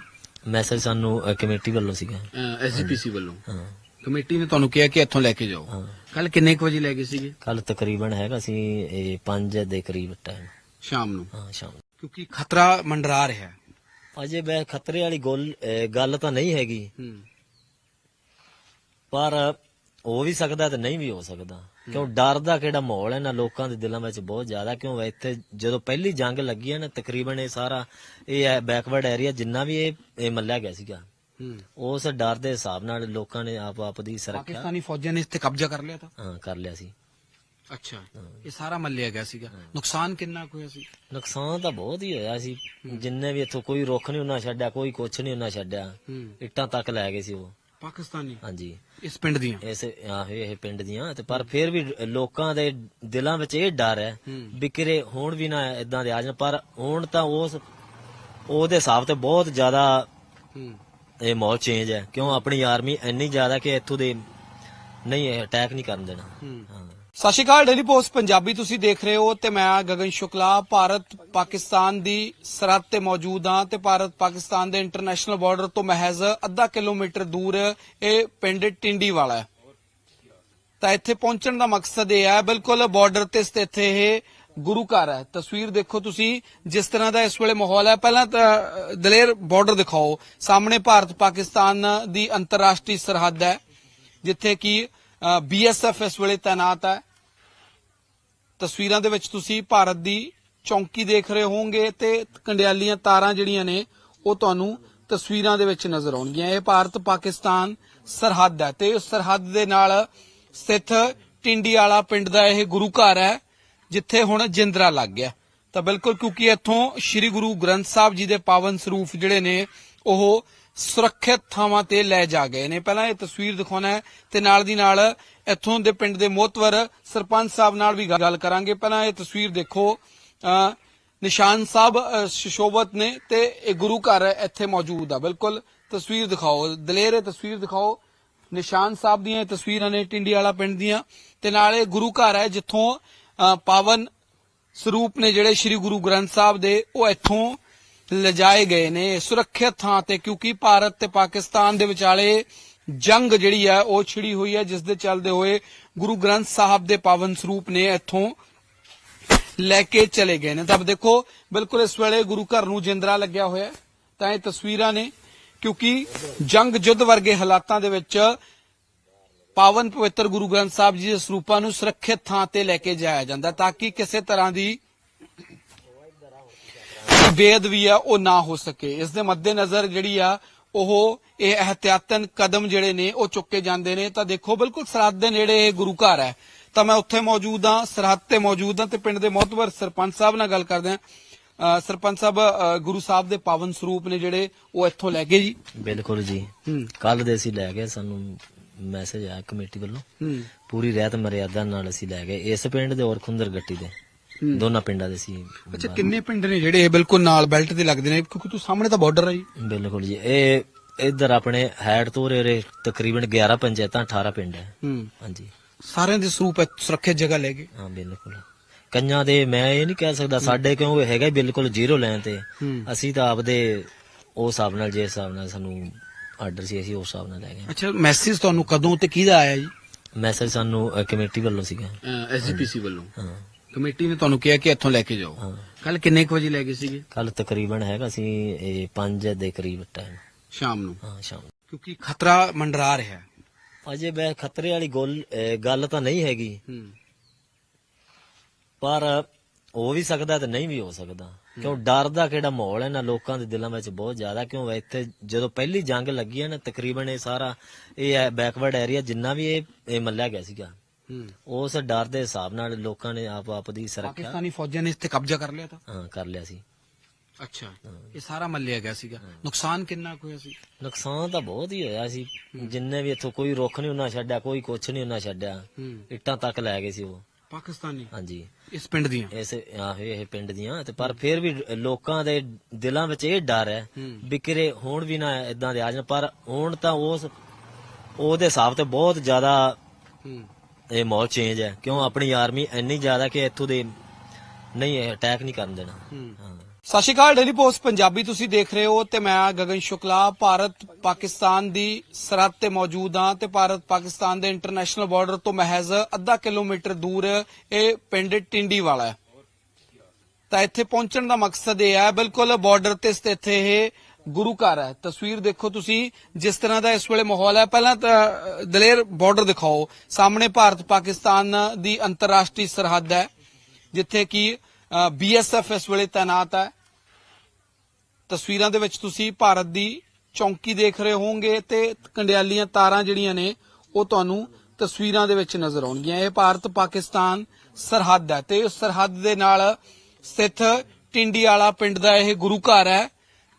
ਮੈਸੇਜ ਸਾਨੂੰ ਕਮੇਟੀ ਵੱਲੋਂ ਸੀਗਾ। ਐਸਜੀਪੀਸੀ ਵੱਲੋਂ। ਹਾਂ। ਕਮੇਟੀ ਨੇ ਤੁਹਾਨੂੰ ਕਿਹਾ ਕਿ ਇੱਥੋਂ ਲੈ ਕੇ ਜਾਓ। ਹਾਂ। ਕੱਲ ਕਿੰਨੇ ਕੁ ਵਜੇ ਲੈ ਗਏ ਸੀਗੇ? ਕੱਲ ਤਕਰੀਬਨ ਹੈਗਾ ਸੀ ਇਹ 5 ਦੇ ਕਰੀਬ ਟਾਈਮ ਸ਼ਾਮ ਨੂੰ? ਹਾਂ ਸ਼ਾਮ ਨੂੰ। ਕਿਉਂਕਿ ਖਤਰਾ ਮੰਡਰਾ ਰਿਹਾ। ਹੈ ਅਜੇ ਮੈਂ ਖਤਰੇ ਵਾਲੀ ਗੱਲ ਤਾਂ ਨਹੀਂ ਹੈਗੀ। ਹੂੰ। ਪਰ ਹੋ ਵੀ ਸਕਦਾ ਤੇ ਨਹੀਂ ਵੀ ਹੋ ਸਕਦਾ। ਕਿਉਂ ਡਰ ਦਾ ਕਿਹੜਾ ਮਾਹੌਲ ਹੈ ਨਾ ਲੋਕਾਂ ਦੇ ਦਿਲਾਂ ਵਿੱਚ ਬਹੁਤ ਜ਼ਿਆਦਾ। ਕਿਉਂ ਇੱਥੇ ਜਦੋਂ ਪਹਿਲੀ ਜੰਗ ਲੱਗੀ ਹੈ ਨਾ ਤਕਰੀਬਨ ਇਹ ਸਾਰਾ ਇਹ ਬੈਕਵਰਡ ਏਰੀਆ ਜਿੰਨਾ ਵੀ ਇਹ ਇਹ ਮੱਲਿਆ ਗਿਆ ਸੀਗਾ। ਉਸ ਡਰ ਦੇ ਹਿਸਾਬ ਨਾਲ ਲੋਕਾਂ ਨੇ ਆਪ ਆਪ ਦੀ ਸੁਰੱਖਿਆ ਪਾਕਿਸਤਾਨੀ ਫੌਜਾਂ ਨੇ ਇੱਥੇ ਕਬਜ਼ਾ ਕਰ ਲਿਆ ਤਾਂ? ਹਾਂ ਕਰ ਲਿਆ ਸੀ। ਅੱਛਾ। ਇਹ ਸਾਰਾ ਮੱਲਿਆ ਗਿਆ ਸੀਗਾ। ਨੁਕਸਾਨ ਕਿੰਨਾ ਕੁ ਹੋਇਆ ਸੀ? ਨੁਕਸਾਨ ਤਾਂ ਬਹੁਤ ਹੀ ਹੋਇਆ ਸੀ। ਜਿੰਨੇ ਵੀ ਇੱਥੋਂ ਕੋਈ ਰੁੱਖ ਨਹੀਂ ਉਹਨਾਂ ਛੱਡਿਆ ਕੋਈ ਕੁਛ ਨਹੀਂ ਉਹਨਾਂ ਛੱਡਿਆ। ਹੂੰ। ਇੱਟਾਂ ਤੱਕ ਲੈ ਗਏ ਸੀ ਉਹ। ਪਾਕਿਸਤਾਨੀ? ਹਾਂਜੀ। ਇਸ ਪਿੰਡ ਦੀਆਂ? ਇਸ ਆਹ ਇਹ ਪਿੰਡ ਦੀਆਂ। ਤੇ ਪਰ ਫਿਰ ਵੀ ਲੋਕਾਂ ਦੇ ਦਿਲਾਂ ਵਿੱਚ ਇਹ ਡਰ ਹੈ ਹੂੰ। ਵੀ ਕਿਰੇ ਹੁਣ ਵੀ ਨਾ ਇਦਾਂ ਦੇ ਆ ਜਾਣ। ਪਰ ਹੁਣ ਤਾਂ ਉਸ ਉਹਦੇ ਹਿਸਾਬ ਤੇ ਬਹੁਤ ਜ਼ਿਆਦਾ ਹੂੰ। ਇਹ ਮਾਹੌਲ ਚੇਂਜ ਹੈ। ਕਿਉਂ? ਆਪਣੀ ਆਰਮੀ ਇੰਨੀ ਜ਼ਿਆਦਾ ਕਿ ਇੱਥੋਂ ਦੇ ਨਹੀਂ ਇਹ ਅਟੈਕ ਨਹੀਂ ਕਰਨ ਦੇਣਾ। ਹੂੰ। ਸਤਿ ਸ਼੍ਰੀ ਅਕਾਲ ਡੇਲੀ ਪੋਸਟ ਪੰਜਾਬੀ ਤੁਸੀਂ ਦੇਖ ਰਹੇ ਹੋ ਤੇ ਮੈਂ ਗਗਨ ਸ਼ੁਕਲਾ। ਭਾਰਤ ਪਾਕਿਸਤਾਨ ਦੀ ਸਰਹੱਦ ਤੇ ਮੌਜੂਦ ਹਾਂ ਤੇ ਭਾਰਤ ਪਾਕਿਸਤਾਨ ਦੇ ਇੰਟਰਨੈਸ਼ਨਲ ਬਾਰਡਰ ਤੋਂ ਮਹਿਜ਼ ਅੱਧਾ ਕਿਲੋਮੀਟਰ ਦੂਰ ਇਹ ਪਿੰਡ ਟਿੰਡੀ ਵਾਲਾ ਹੈ। ਤਾਂ ਇੱਥੇ ਪਹੁੰਚਣ ਦਾ ਮਕਸਦ ਇਹ ਹੈ ਬਿਲਕੁਲ ਬਾਰਡਰ ਤੇ ਸਥਿਤ ਇਹ ਗੁਰੂ ਘਰ ਹੈ। ਤਸਵੀਰ ਦੇਖੋ ਤੁਸੀਂ, ਜਿਸ ਤਰ੍ਹਾਂ ਦਾ ਇਸ ਵੇਲੇ ਮਾਹੌਲ ਹੈ। ਪਹਿਲਾਂ ਤਾਂ ਦਲੇਰ ਬਾਰਡਰ ਦਿਖਾਓ। ਸਾਹਮਣੇ ਭਾਰਤ ਪਾਕਿਸਤਾਨ ਦੀ ਅੰਤਰਰਾਸ਼ਟਰੀ ਸਰਹੱਦ ਹੈ, ਜਿੱਥੇ ਕਿ ਬੀਐਸਐਫ ਇਸ ਵੇਲੇ ਤਾਇਨਾਤ ਹੈ। ਤਸਵੀਰਾਂ ਦੇ ਵਿੱਚ ਤੁਸੀਂ ਭਾਰਤ ਦੀ ਚੌਂਕੀ ਦੇਖ ਰਹੇ ਹੋਵੋਗੇ ਤੇ ਕੰਡਿਆਲੀਆਂ ਤਾਰਾਂ ਜਿਹੜੀਆਂ ਨੇ, ਉਹ ਤੁਹਾਨੂੰ ਤਸਵੀਰਾਂ ਦੇ ਵਿੱਚ ਨਜ਼ਰ ਆਉਣਗੀਆਂ। ਇਹ ਭਾਰਤ ਪਾਕਿਸਤਾਨ ਸਰਹੱਦ ਹੈ ਤੇ ਉਸ ਸਰਹੱਦ ਦੇ ਨਾਲ ਸਥਿਤ ਟਿੰਡੀ ਵਾਲਾ ਪਿੰਡ ਦਾ ਇਹ ਗੁਰੂ ਘਰ ਹੈ। ਜਿੱਥੇ ਹੁਣ ਜਿੰਦਰਾ ਲੱਗ ਗਿਆ। ਤਾਂ ਬਿਲਕੁਲ ਕਿਉਂਕਿ ਇੱਥੋਂ ਸ੍ਰੀ ਗੁਰੂ ਗ੍ਰੰਥ ਸਾਹਿਬ ਜੀ ਦੇ ਪਾਵਨ ਸਰੂਪ ਜਿਹੜੇ ਨੇ ਉਹ ਸੁਰੱਖਿਅਤ ਥਾਵਾਂ ਤੇ ਲੈ ਜਾ ਗਏ ਨੇ। ਪਹਿਲਾਂ ਇਹ ਤਸਵੀਰ ਦਿਖਾਉਣਾ ਹੈ ਤੇ ਨਾਲ ਦੀ ਨਾਲ ਇੱਥੋਂ ਦੇ ਪਿੰਡ ਦੇ ਮੋਤਵਰ ਸਰਪੰਚ ਸਾਹਿਬ ਨਾਲ ਵੀ ਗੱਲ ਕਰਾਂਗੇ। ਪਹਿਲਾਂ ਇਹ ਤਸਵੀਰ ਦੇਖੋ। ਅ, ਨਿਸ਼ਾਨ ਸਾਹਿਬ ਅ, ਸ਼ਸ਼ੋਭਤ ਨੇ ਤੇ ਇਹ ਗੁਰੂ ਘਰ ਇੱਥੇ ਮੌਜੂਦ ਆ। ਬਿਲਕੁਲ ਤਸਵੀਰ ਦਿਖਾਓ। ਦਲੇਰੇ ਤਸਵੀਰ ਦਿਖਾਓ। ਨਿਸ਼ਾਨ ਸਾਹਿਬ ਦੀਆਂ ਤਸਵੀਰਾਂ ਨੇ ਟਿੰਡੀ ਵਾਲਾ ਪਿੰਡ ਦੀਆਂ। ਤੇ ਨਾਲ ਇਹ ਗੁਰੂ ਘਰ ਹੈ ਜਿੱਥੋਂ ਪਾਵਨ ਸਰੂਪ ਨੇ ਜਿਹੜੇ ਸ੍ਰੀ ਗੁਰੂ ਗ੍ਰੰਥ ਸਾਹਿਬ ਦੇ ਉਹ ਇੱਥੋਂ ਲਿਜਾਏ ਗਏ ਨੇ, ਸੁਰੱਖਿਅਤ ਥਾਂ ਤੇ, ਕਿਉਂਕਿ ਭਾਰਤ ਤੇ ਪਾਕਿਸਤਾਨ ਦੇ ਵਿਚਾਲੇ ਜੰਗ ਜਿਹੜੀ ਹੈ ਉਹ ਛਿੜੀ ਹੋਈ ਹੈ ਜਿਸ ਦੇ ਚੱਲਦੇ ਹੋਏ ਗੁਰੂ ਗ੍ਰੰਥ ਸਾਹਿਬ ਦੇ ਪਾਵਨ ਸਰੂਪ ਨੇ ਇੱਥੋਂ ਲੈ ਕੇ ਚਲੇ ਗਏ ਨੇ। ਤਾਂ ਦੇਖੋ, ਬਿਲਕੁਲ ਇਸ ਵੇਲੇ ਗੁਰੂ ਘਰ ਨੂੰ ਜਿੰਦਰਾ ਲੱਗਿਆ ਹੋਇਆ ਤਾਂ ਇਹ ਤਸਵੀਰਾਂ ਨੇ, ਕਿਉਂਕਿ ਜੰਗ ਜੁੱਧ ਵਰਗੇ ਹਾਲਾਤਾਂ ਦੇ ਵਿੱਚ ਪਾਵਨ ਪਵਿੱਤਰ ਗੁਰੂ ਗ੍ਰੰਥ ਸਾਹਿਬ ਜੀ ਦੇ ਸਰੂਪਾਂ ਨੂੰ ਸੁਰੱਖਿਅਤ ਥਾਂ ਤੇ ਲੈ ਕੇ ਜਾਇਆ ਜਾਂਦਾ ਤਾਂ ਕਿ ਕਿਸੇ ਤਰ੍ਹਾਂ ਦੀ ਬੇਅਦਬੀ ਆ ਉਹ ਨਾ ਹੋ ਸਕੇ। ਇਸ ਦੇ ਮੱਦੇਨਜ਼ਰ ਜਿਹੜੀ ਆ ਉਹ ਇਹ ਅਹਤਿਆਤਨ ਕਦਮ ਜਿਹੜੇ ਨੇ ਉਹ ਚੁੱਕੇ ਜਾਂਦੇ ਨੇ। ਤਾਂ ਦੇਖੋ ਬਿਲਕੁਲ ਸਰਹੱਦ ਦੇ ਨੇੜੇ ਇਹ ਗੁਰੂ ਘਰ ਹੈ। ਤਾਂ ਮੈਂ ਉੱਥੇ ਮੌਜੂਦ ਹਾਂ ਸਰਹੱਦ ਤੇ ਮੌਜੂਦ ਹਾਂ ਤੇ ਪਿੰਡ ਦੇ ਮੋਹਤਵਰ ਸਰਪੰਚ ਸਾਹਿਬ ਨਾਲ ਗੱਲ ਕਰਦੇ ਹਾਂ। ਸਰਪੰਚ ਸਾਹਿਬ ਗੁਰੂ ਸਾਹਿਬ ਦੇ ਪਾਵਨ ਸਰੂਪ ਨੇ ਜਿਹੜੇ ਉਹ ਇੱਥੋਂ ਲੈ ਗਏ ਜੀ। ਬਿਲਕੁਲ ਜੀ। ਕੱਲ ਦੇ ਅਸੀਂ ਲੈ ਗਏ ਸਾਨੂੰ ਮੈਸੇਜ ਆਇਆ ਕਮੇਟੀ ਵੱਲੋਂ। ਪੂਰੀ ਰਹਿਤ ਮਰਿਆਦਾ ਨਾਲ ਅਸੀਂ ਲੈ ਗਏ। ਇਸ ਪਿੰਡ ਦੇ ਔਰ ਖੁੰਦਰ ਗੱਟੀ ਦੇ। ਦੋਨਾਂ ਪਿੰਡਾਂ ਦੇ ਸੀ। ਅੱਛਾ ਕਿੰਨੇ ਪਿੰਡ ਨੇ ਜਿਹੜੇ ਇਹ ਬਿਲਕੁਲ ਨਾਲ ਬੈਲਟ ਤੇ ਲੱਗਦੇ ਨੇ? ਕਿਉਂਕਿ ਤੂੰ ਸਾਹਮਣੇ ਤਾਂ ਬਾਰਡਰ ਹੈ ਜੀ। ਬਿਲਕੁਲ ਜੀ। ਇਹ ਇੱਧਰ ਆਪਣੇ ਹੈਡ ਤੋਂ ਰੇ ਤਕਰੀਬਨ 11 ਪੰਚਾਇਤਾਂ 18 ਪਿੰਡ ਹੈ। ਹੂੰ। ਹਾਂਜੀ। ਸਾਰਿਆਂ ਦੇ ਸਰੂਪ ਸੁਰੱਖਿਅਤ ਜਗ੍ਹਾ ਲੈ ਗਏ ਹਾਂ ਬਿਲਕੁਲ। ਕਈਆਂ ਦੇ ਮੈਂ ਇਹ ਨਹੀਂ ਕਹਿ ਸਕਦਾ ਸਾਡੇ ਕਿਉਂ ਹੈਗਾ ਬਿਲਕੁਲ ਜ਼ੀਰੋ ਲਾਈਨ ਤੇ। ਅਸੀਂ ਤਾਂ ਆਪਦੇ ਉਸ ਹਿਸਾਬ ਨਾਲ ਜੇ ਹਿਸਾਬ ਨਾਲ ਸਾਨੂੰ ਆਰਡਰ ਸੀ ਅਸੀਂ ਉਸ ਹਿਸਾਬ ਨਾਲ ਲੈ ਗਏ। ਅੱਛਾ ਮੈਸੇਜ ਤੁਹਾਨੂੰ ਕਦੋਂ ਤੇ ਕਿਹਦਾ ਆਇਆ ਜੀ? ਮੈਸੇਜ ਸਾਨੂੰ ਅ, ਕਮੇਟੀ ਵੱਲੋਂ ਸੀਗਾ। ਐਸਜੀਪੀਸੀ ਵੱਲੋਂ। ਹਾਂ। ਕਮੇਟੀ ਨੇ ਤੁਹਾਨੂੰ ਕਿਹਾ ਕਿ ਇੱਥੋਂ ਲੈ ਕੇ ਜਾਓ। ਹਾਂ। ਕੱਲ ਕਿੰਨੇ ਕੁ ਵਜੇ ਲੈ ਗਏ ਸੀਗੇ? ਕੱਲ ਤਕਰੀਬਨ ਹੈਗਾ ਸੀ ਇਹ 5 ਦੇ ਕਰੀਬ ਟਾਈਮ ਸ਼ਾਮ ਨੂੰ? ਹਾਂ ਸ਼ਾਮ ਨੂੰ। ਕਿਉਂਕਿ ਖਤਰਾ ਮੰਡਰਾ ਰਿਹਾ। ਹੈ ਅਜੇ ਮੈਂ ਖਤਰੇ ਵਾਲੀ ਗੱਲ ਅ, ਗੱਲ ਤਾਂ ਨਹੀਂ ਹੈਗੀ। ਹੂੰ। ਪਰ ਹੋ ਵੀ ਸਕਦਾ ਤੇ ਨਹੀਂ ਵੀ ਹੋ ਸਕਦਾ। ਕਿਉਂ ਡਰ ਦਾ ਕਿਹੜਾ ਮਾਹੌਲ ਹੈ? ਨਾ ਲੋਕਾਂ ਦੇ ਦਿਲਾਂ ਵਿੱਚ ਬਹੁਤ ਜ਼ਿਆਦਾ ਕਿਉਂ ਇੱਥੇ ਜਦੋਂ ਪਹਿਲੀ ਜੰਗ ਲੱਗੀ ਹੈ ਨਾ ਤਕਰੀਬਨ ਇਹ ਸਾਰਾ ਇਹ ਬੈਕਵਰਡ ਏਰੀਆ ਜਿੰਨਾ ਵੀ ਇਹ ਇਹ ਮੱਲਿਆ ਗਿਆ ਸੀਗਾ। ਹੂੰ। ਉਸ ਡਰ ਦੇ ਹਿਸਾਬ ਨਾਲ ਲੋਕਾਂ ਨੇ ਆਪ ਆਪ ਦੀ ਸੁਰੱਖਿਆ ਪਾਕਿਸਤਾਨੀ ਫੌਜਾਂ ਨੇ ਇੱਥੇ ਕਬਜ਼ਾ ਕਰ ਲਿਆ ਤਾਂ? ਹਾਂ ਕਰ ਲਿਆ ਸੀ। ਅੱਛਾ। ਇਹ ਸਾਰਾ ਮੱਲਿਆ ਗਿਆ ਸੀਗਾ। ਨੁਕਸਾਨ ਕਿੰਨਾ ਹੋਇਆ ਸੀ? ਨੁਕਸਾਨ ਤਾਂ ਬਹੁਤ ਹੀ ਹੋਇਆ ਸੀ। ਜਿੰਨੇ ਵੀ ਇੱਥੋਂ ਕੋਈ ਰੁੱਖ ਨਹੀਂ ਉਹਨਾਂ ਛੱਡਿਆ ਕੋਈ ਕੁਛ ਨਹੀਂ ਉਹਨਾਂ ਛੱਡਿਆ। ਹੂੰ। ਇੱਟਾਂ ਤੱਕ ਲੈ ਗਏ ਸੀ ਉਹ। ਪਾਕਿਸਤਾਨੀ? ਹਾਂਜੀ। ਇਸ ਪਿੰਡ ਦੀਆਂ? ਇਸ ਆਹੋ ਇਹ ਪਿੰਡ ਦੀਆਂ ਤੇ ਪਰ ਫਿਰ ਵੀ ਲੋਕਾਂ ਦੇ ਦਿਲਾਂ ਵਿੱਚ ਇਹ ਡਰ ਹੈ। ਵੀ ਕਿਰੇ ਹੁਣ ਵੀ ਨਾ ਇਦਾਂ ਦੇ ਆ ਜਾਣ ਪਰ ਹੁਣ ਤਾਂ ਉਸ ਉਹਦੇ ਹਿਸਾਬ ਤੇ ਬਹੁਤ ਜ਼ਿਆਦਾ ਇਹ ਮਾਹੌਲ ਚੇਂਜ ਹੈ। ਕਿਉਂ? ਆਪਣੀ ਆਰਮੀ ਇੰਨੀ ਜ਼ਿਆਦਾ ਕਿ ਇੱਥੋਂ ਦੇ ਨਹੀਂ ਅਟੈਕ ਨਹੀਂ ਕਰਨ ਦੇਣਾ। ਹਾਂ। ਸਤਿ ਸ਼੍ਰੀ ਅਕਾਲ ਡੇਲੀ ਪੋਸਟ ਪੰਜਾਬੀ ਤੁਸੀਂ ਦੇਖ ਰਹੇ ਹੋ ਤੇ ਮੈਂ ਗਗਨ ਸ਼ੁਕਲਾ। ਭਾਰਤ ਪਾਕਿਸਤਾਨ ਦੀ ਸਰਹੱਦ ਤੇ ਮੌਜੂਦ ਹਾਂ ਤੇ ਭਾਰਤ ਪਾਕਿਸਤਾਨ ਦੇ ਇੰਟਰਨੈਸ਼ਨਲ ਬਾਰਡਰ ਤੋਂ ਮਹਿਜ਼ ਅੱਧਾ ਕਿਲੋਮੀਟਰ ਦੂਰ ਇਹ ਪਿੰਡ ਟਿੰਡੀ ਵਾਲਾ ਹੈ। ਤਾਂ ਇੱਥੇ ਪਹੁੰਚਣ ਦਾ ਮਕਸਦ ਇਹ ਹੈ, ਬਿਲਕੁਲ ਬਾਰਡਰ ਤੇ ਸਥਿਤ ਇਹ ਗੁਰੂ ਘਰ ਹੈ। ਤਸਵੀਰ ਦੇਖੋ ਤੁਸੀਂ, ਜਿਸ ਤਰ੍ਹਾਂ ਦਾ ਇਸ ਵੇਲੇ ਮਾਹੌਲ ਹੈ। ਪਹਿਲਾਂ ਤਾਂ ਦਲੇਰ ਬਾਰਡਰ ਦਿਖਾਓ। ਸਾਹਮਣੇ ਭਾਰਤ ਪਾਕਿਸਤਾਨ ਦੀ ਅੰਤਰਰਾਸ਼ਟਰੀ ਸਰਹੱਦ ਹੈ, ਜਿੱਥੇ ਕਿ ਬੀਐਸਐਫ ਇਸ ਵੇਲੇ ਤਾਇਨਾਤ ਹੈ। ਤਸਵੀਰਾਂ ਦੇ ਵਿੱਚ ਤੁਸੀਂ ਭਾਰਤ ਦੀ ਚੌਂਕੀ ਦੇਖ ਰਹੇ ਹੋਵੋਗੇ ਤੇ ਕੰਡਿਆਲੀਆਂ ਤਾਰਾਂ ਜਿਹੜੀਆਂ ਨੇ, ਉਹ ਤੁਹਾਨੂੰ ਤਸਵੀਰਾਂ ਦੇ ਵਿੱਚ ਨਜ਼ਰ ਆਉਣਗੀਆਂ। ਇਹ ਭਾਰਤ ਪਾਕਿਸਤਾਨ ਸਰਹੱਦ ਹੈ ਤੇ ਉਸ ਸਰਹੱਦ ਦੇ ਨਾਲ ਸਥਿਤ ਟਿੰਡੀ ਵਾਲਾ ਪਿੰਡ ਦਾ ਇਹ ਗੁਰੂ ਘਰ ਹੈ,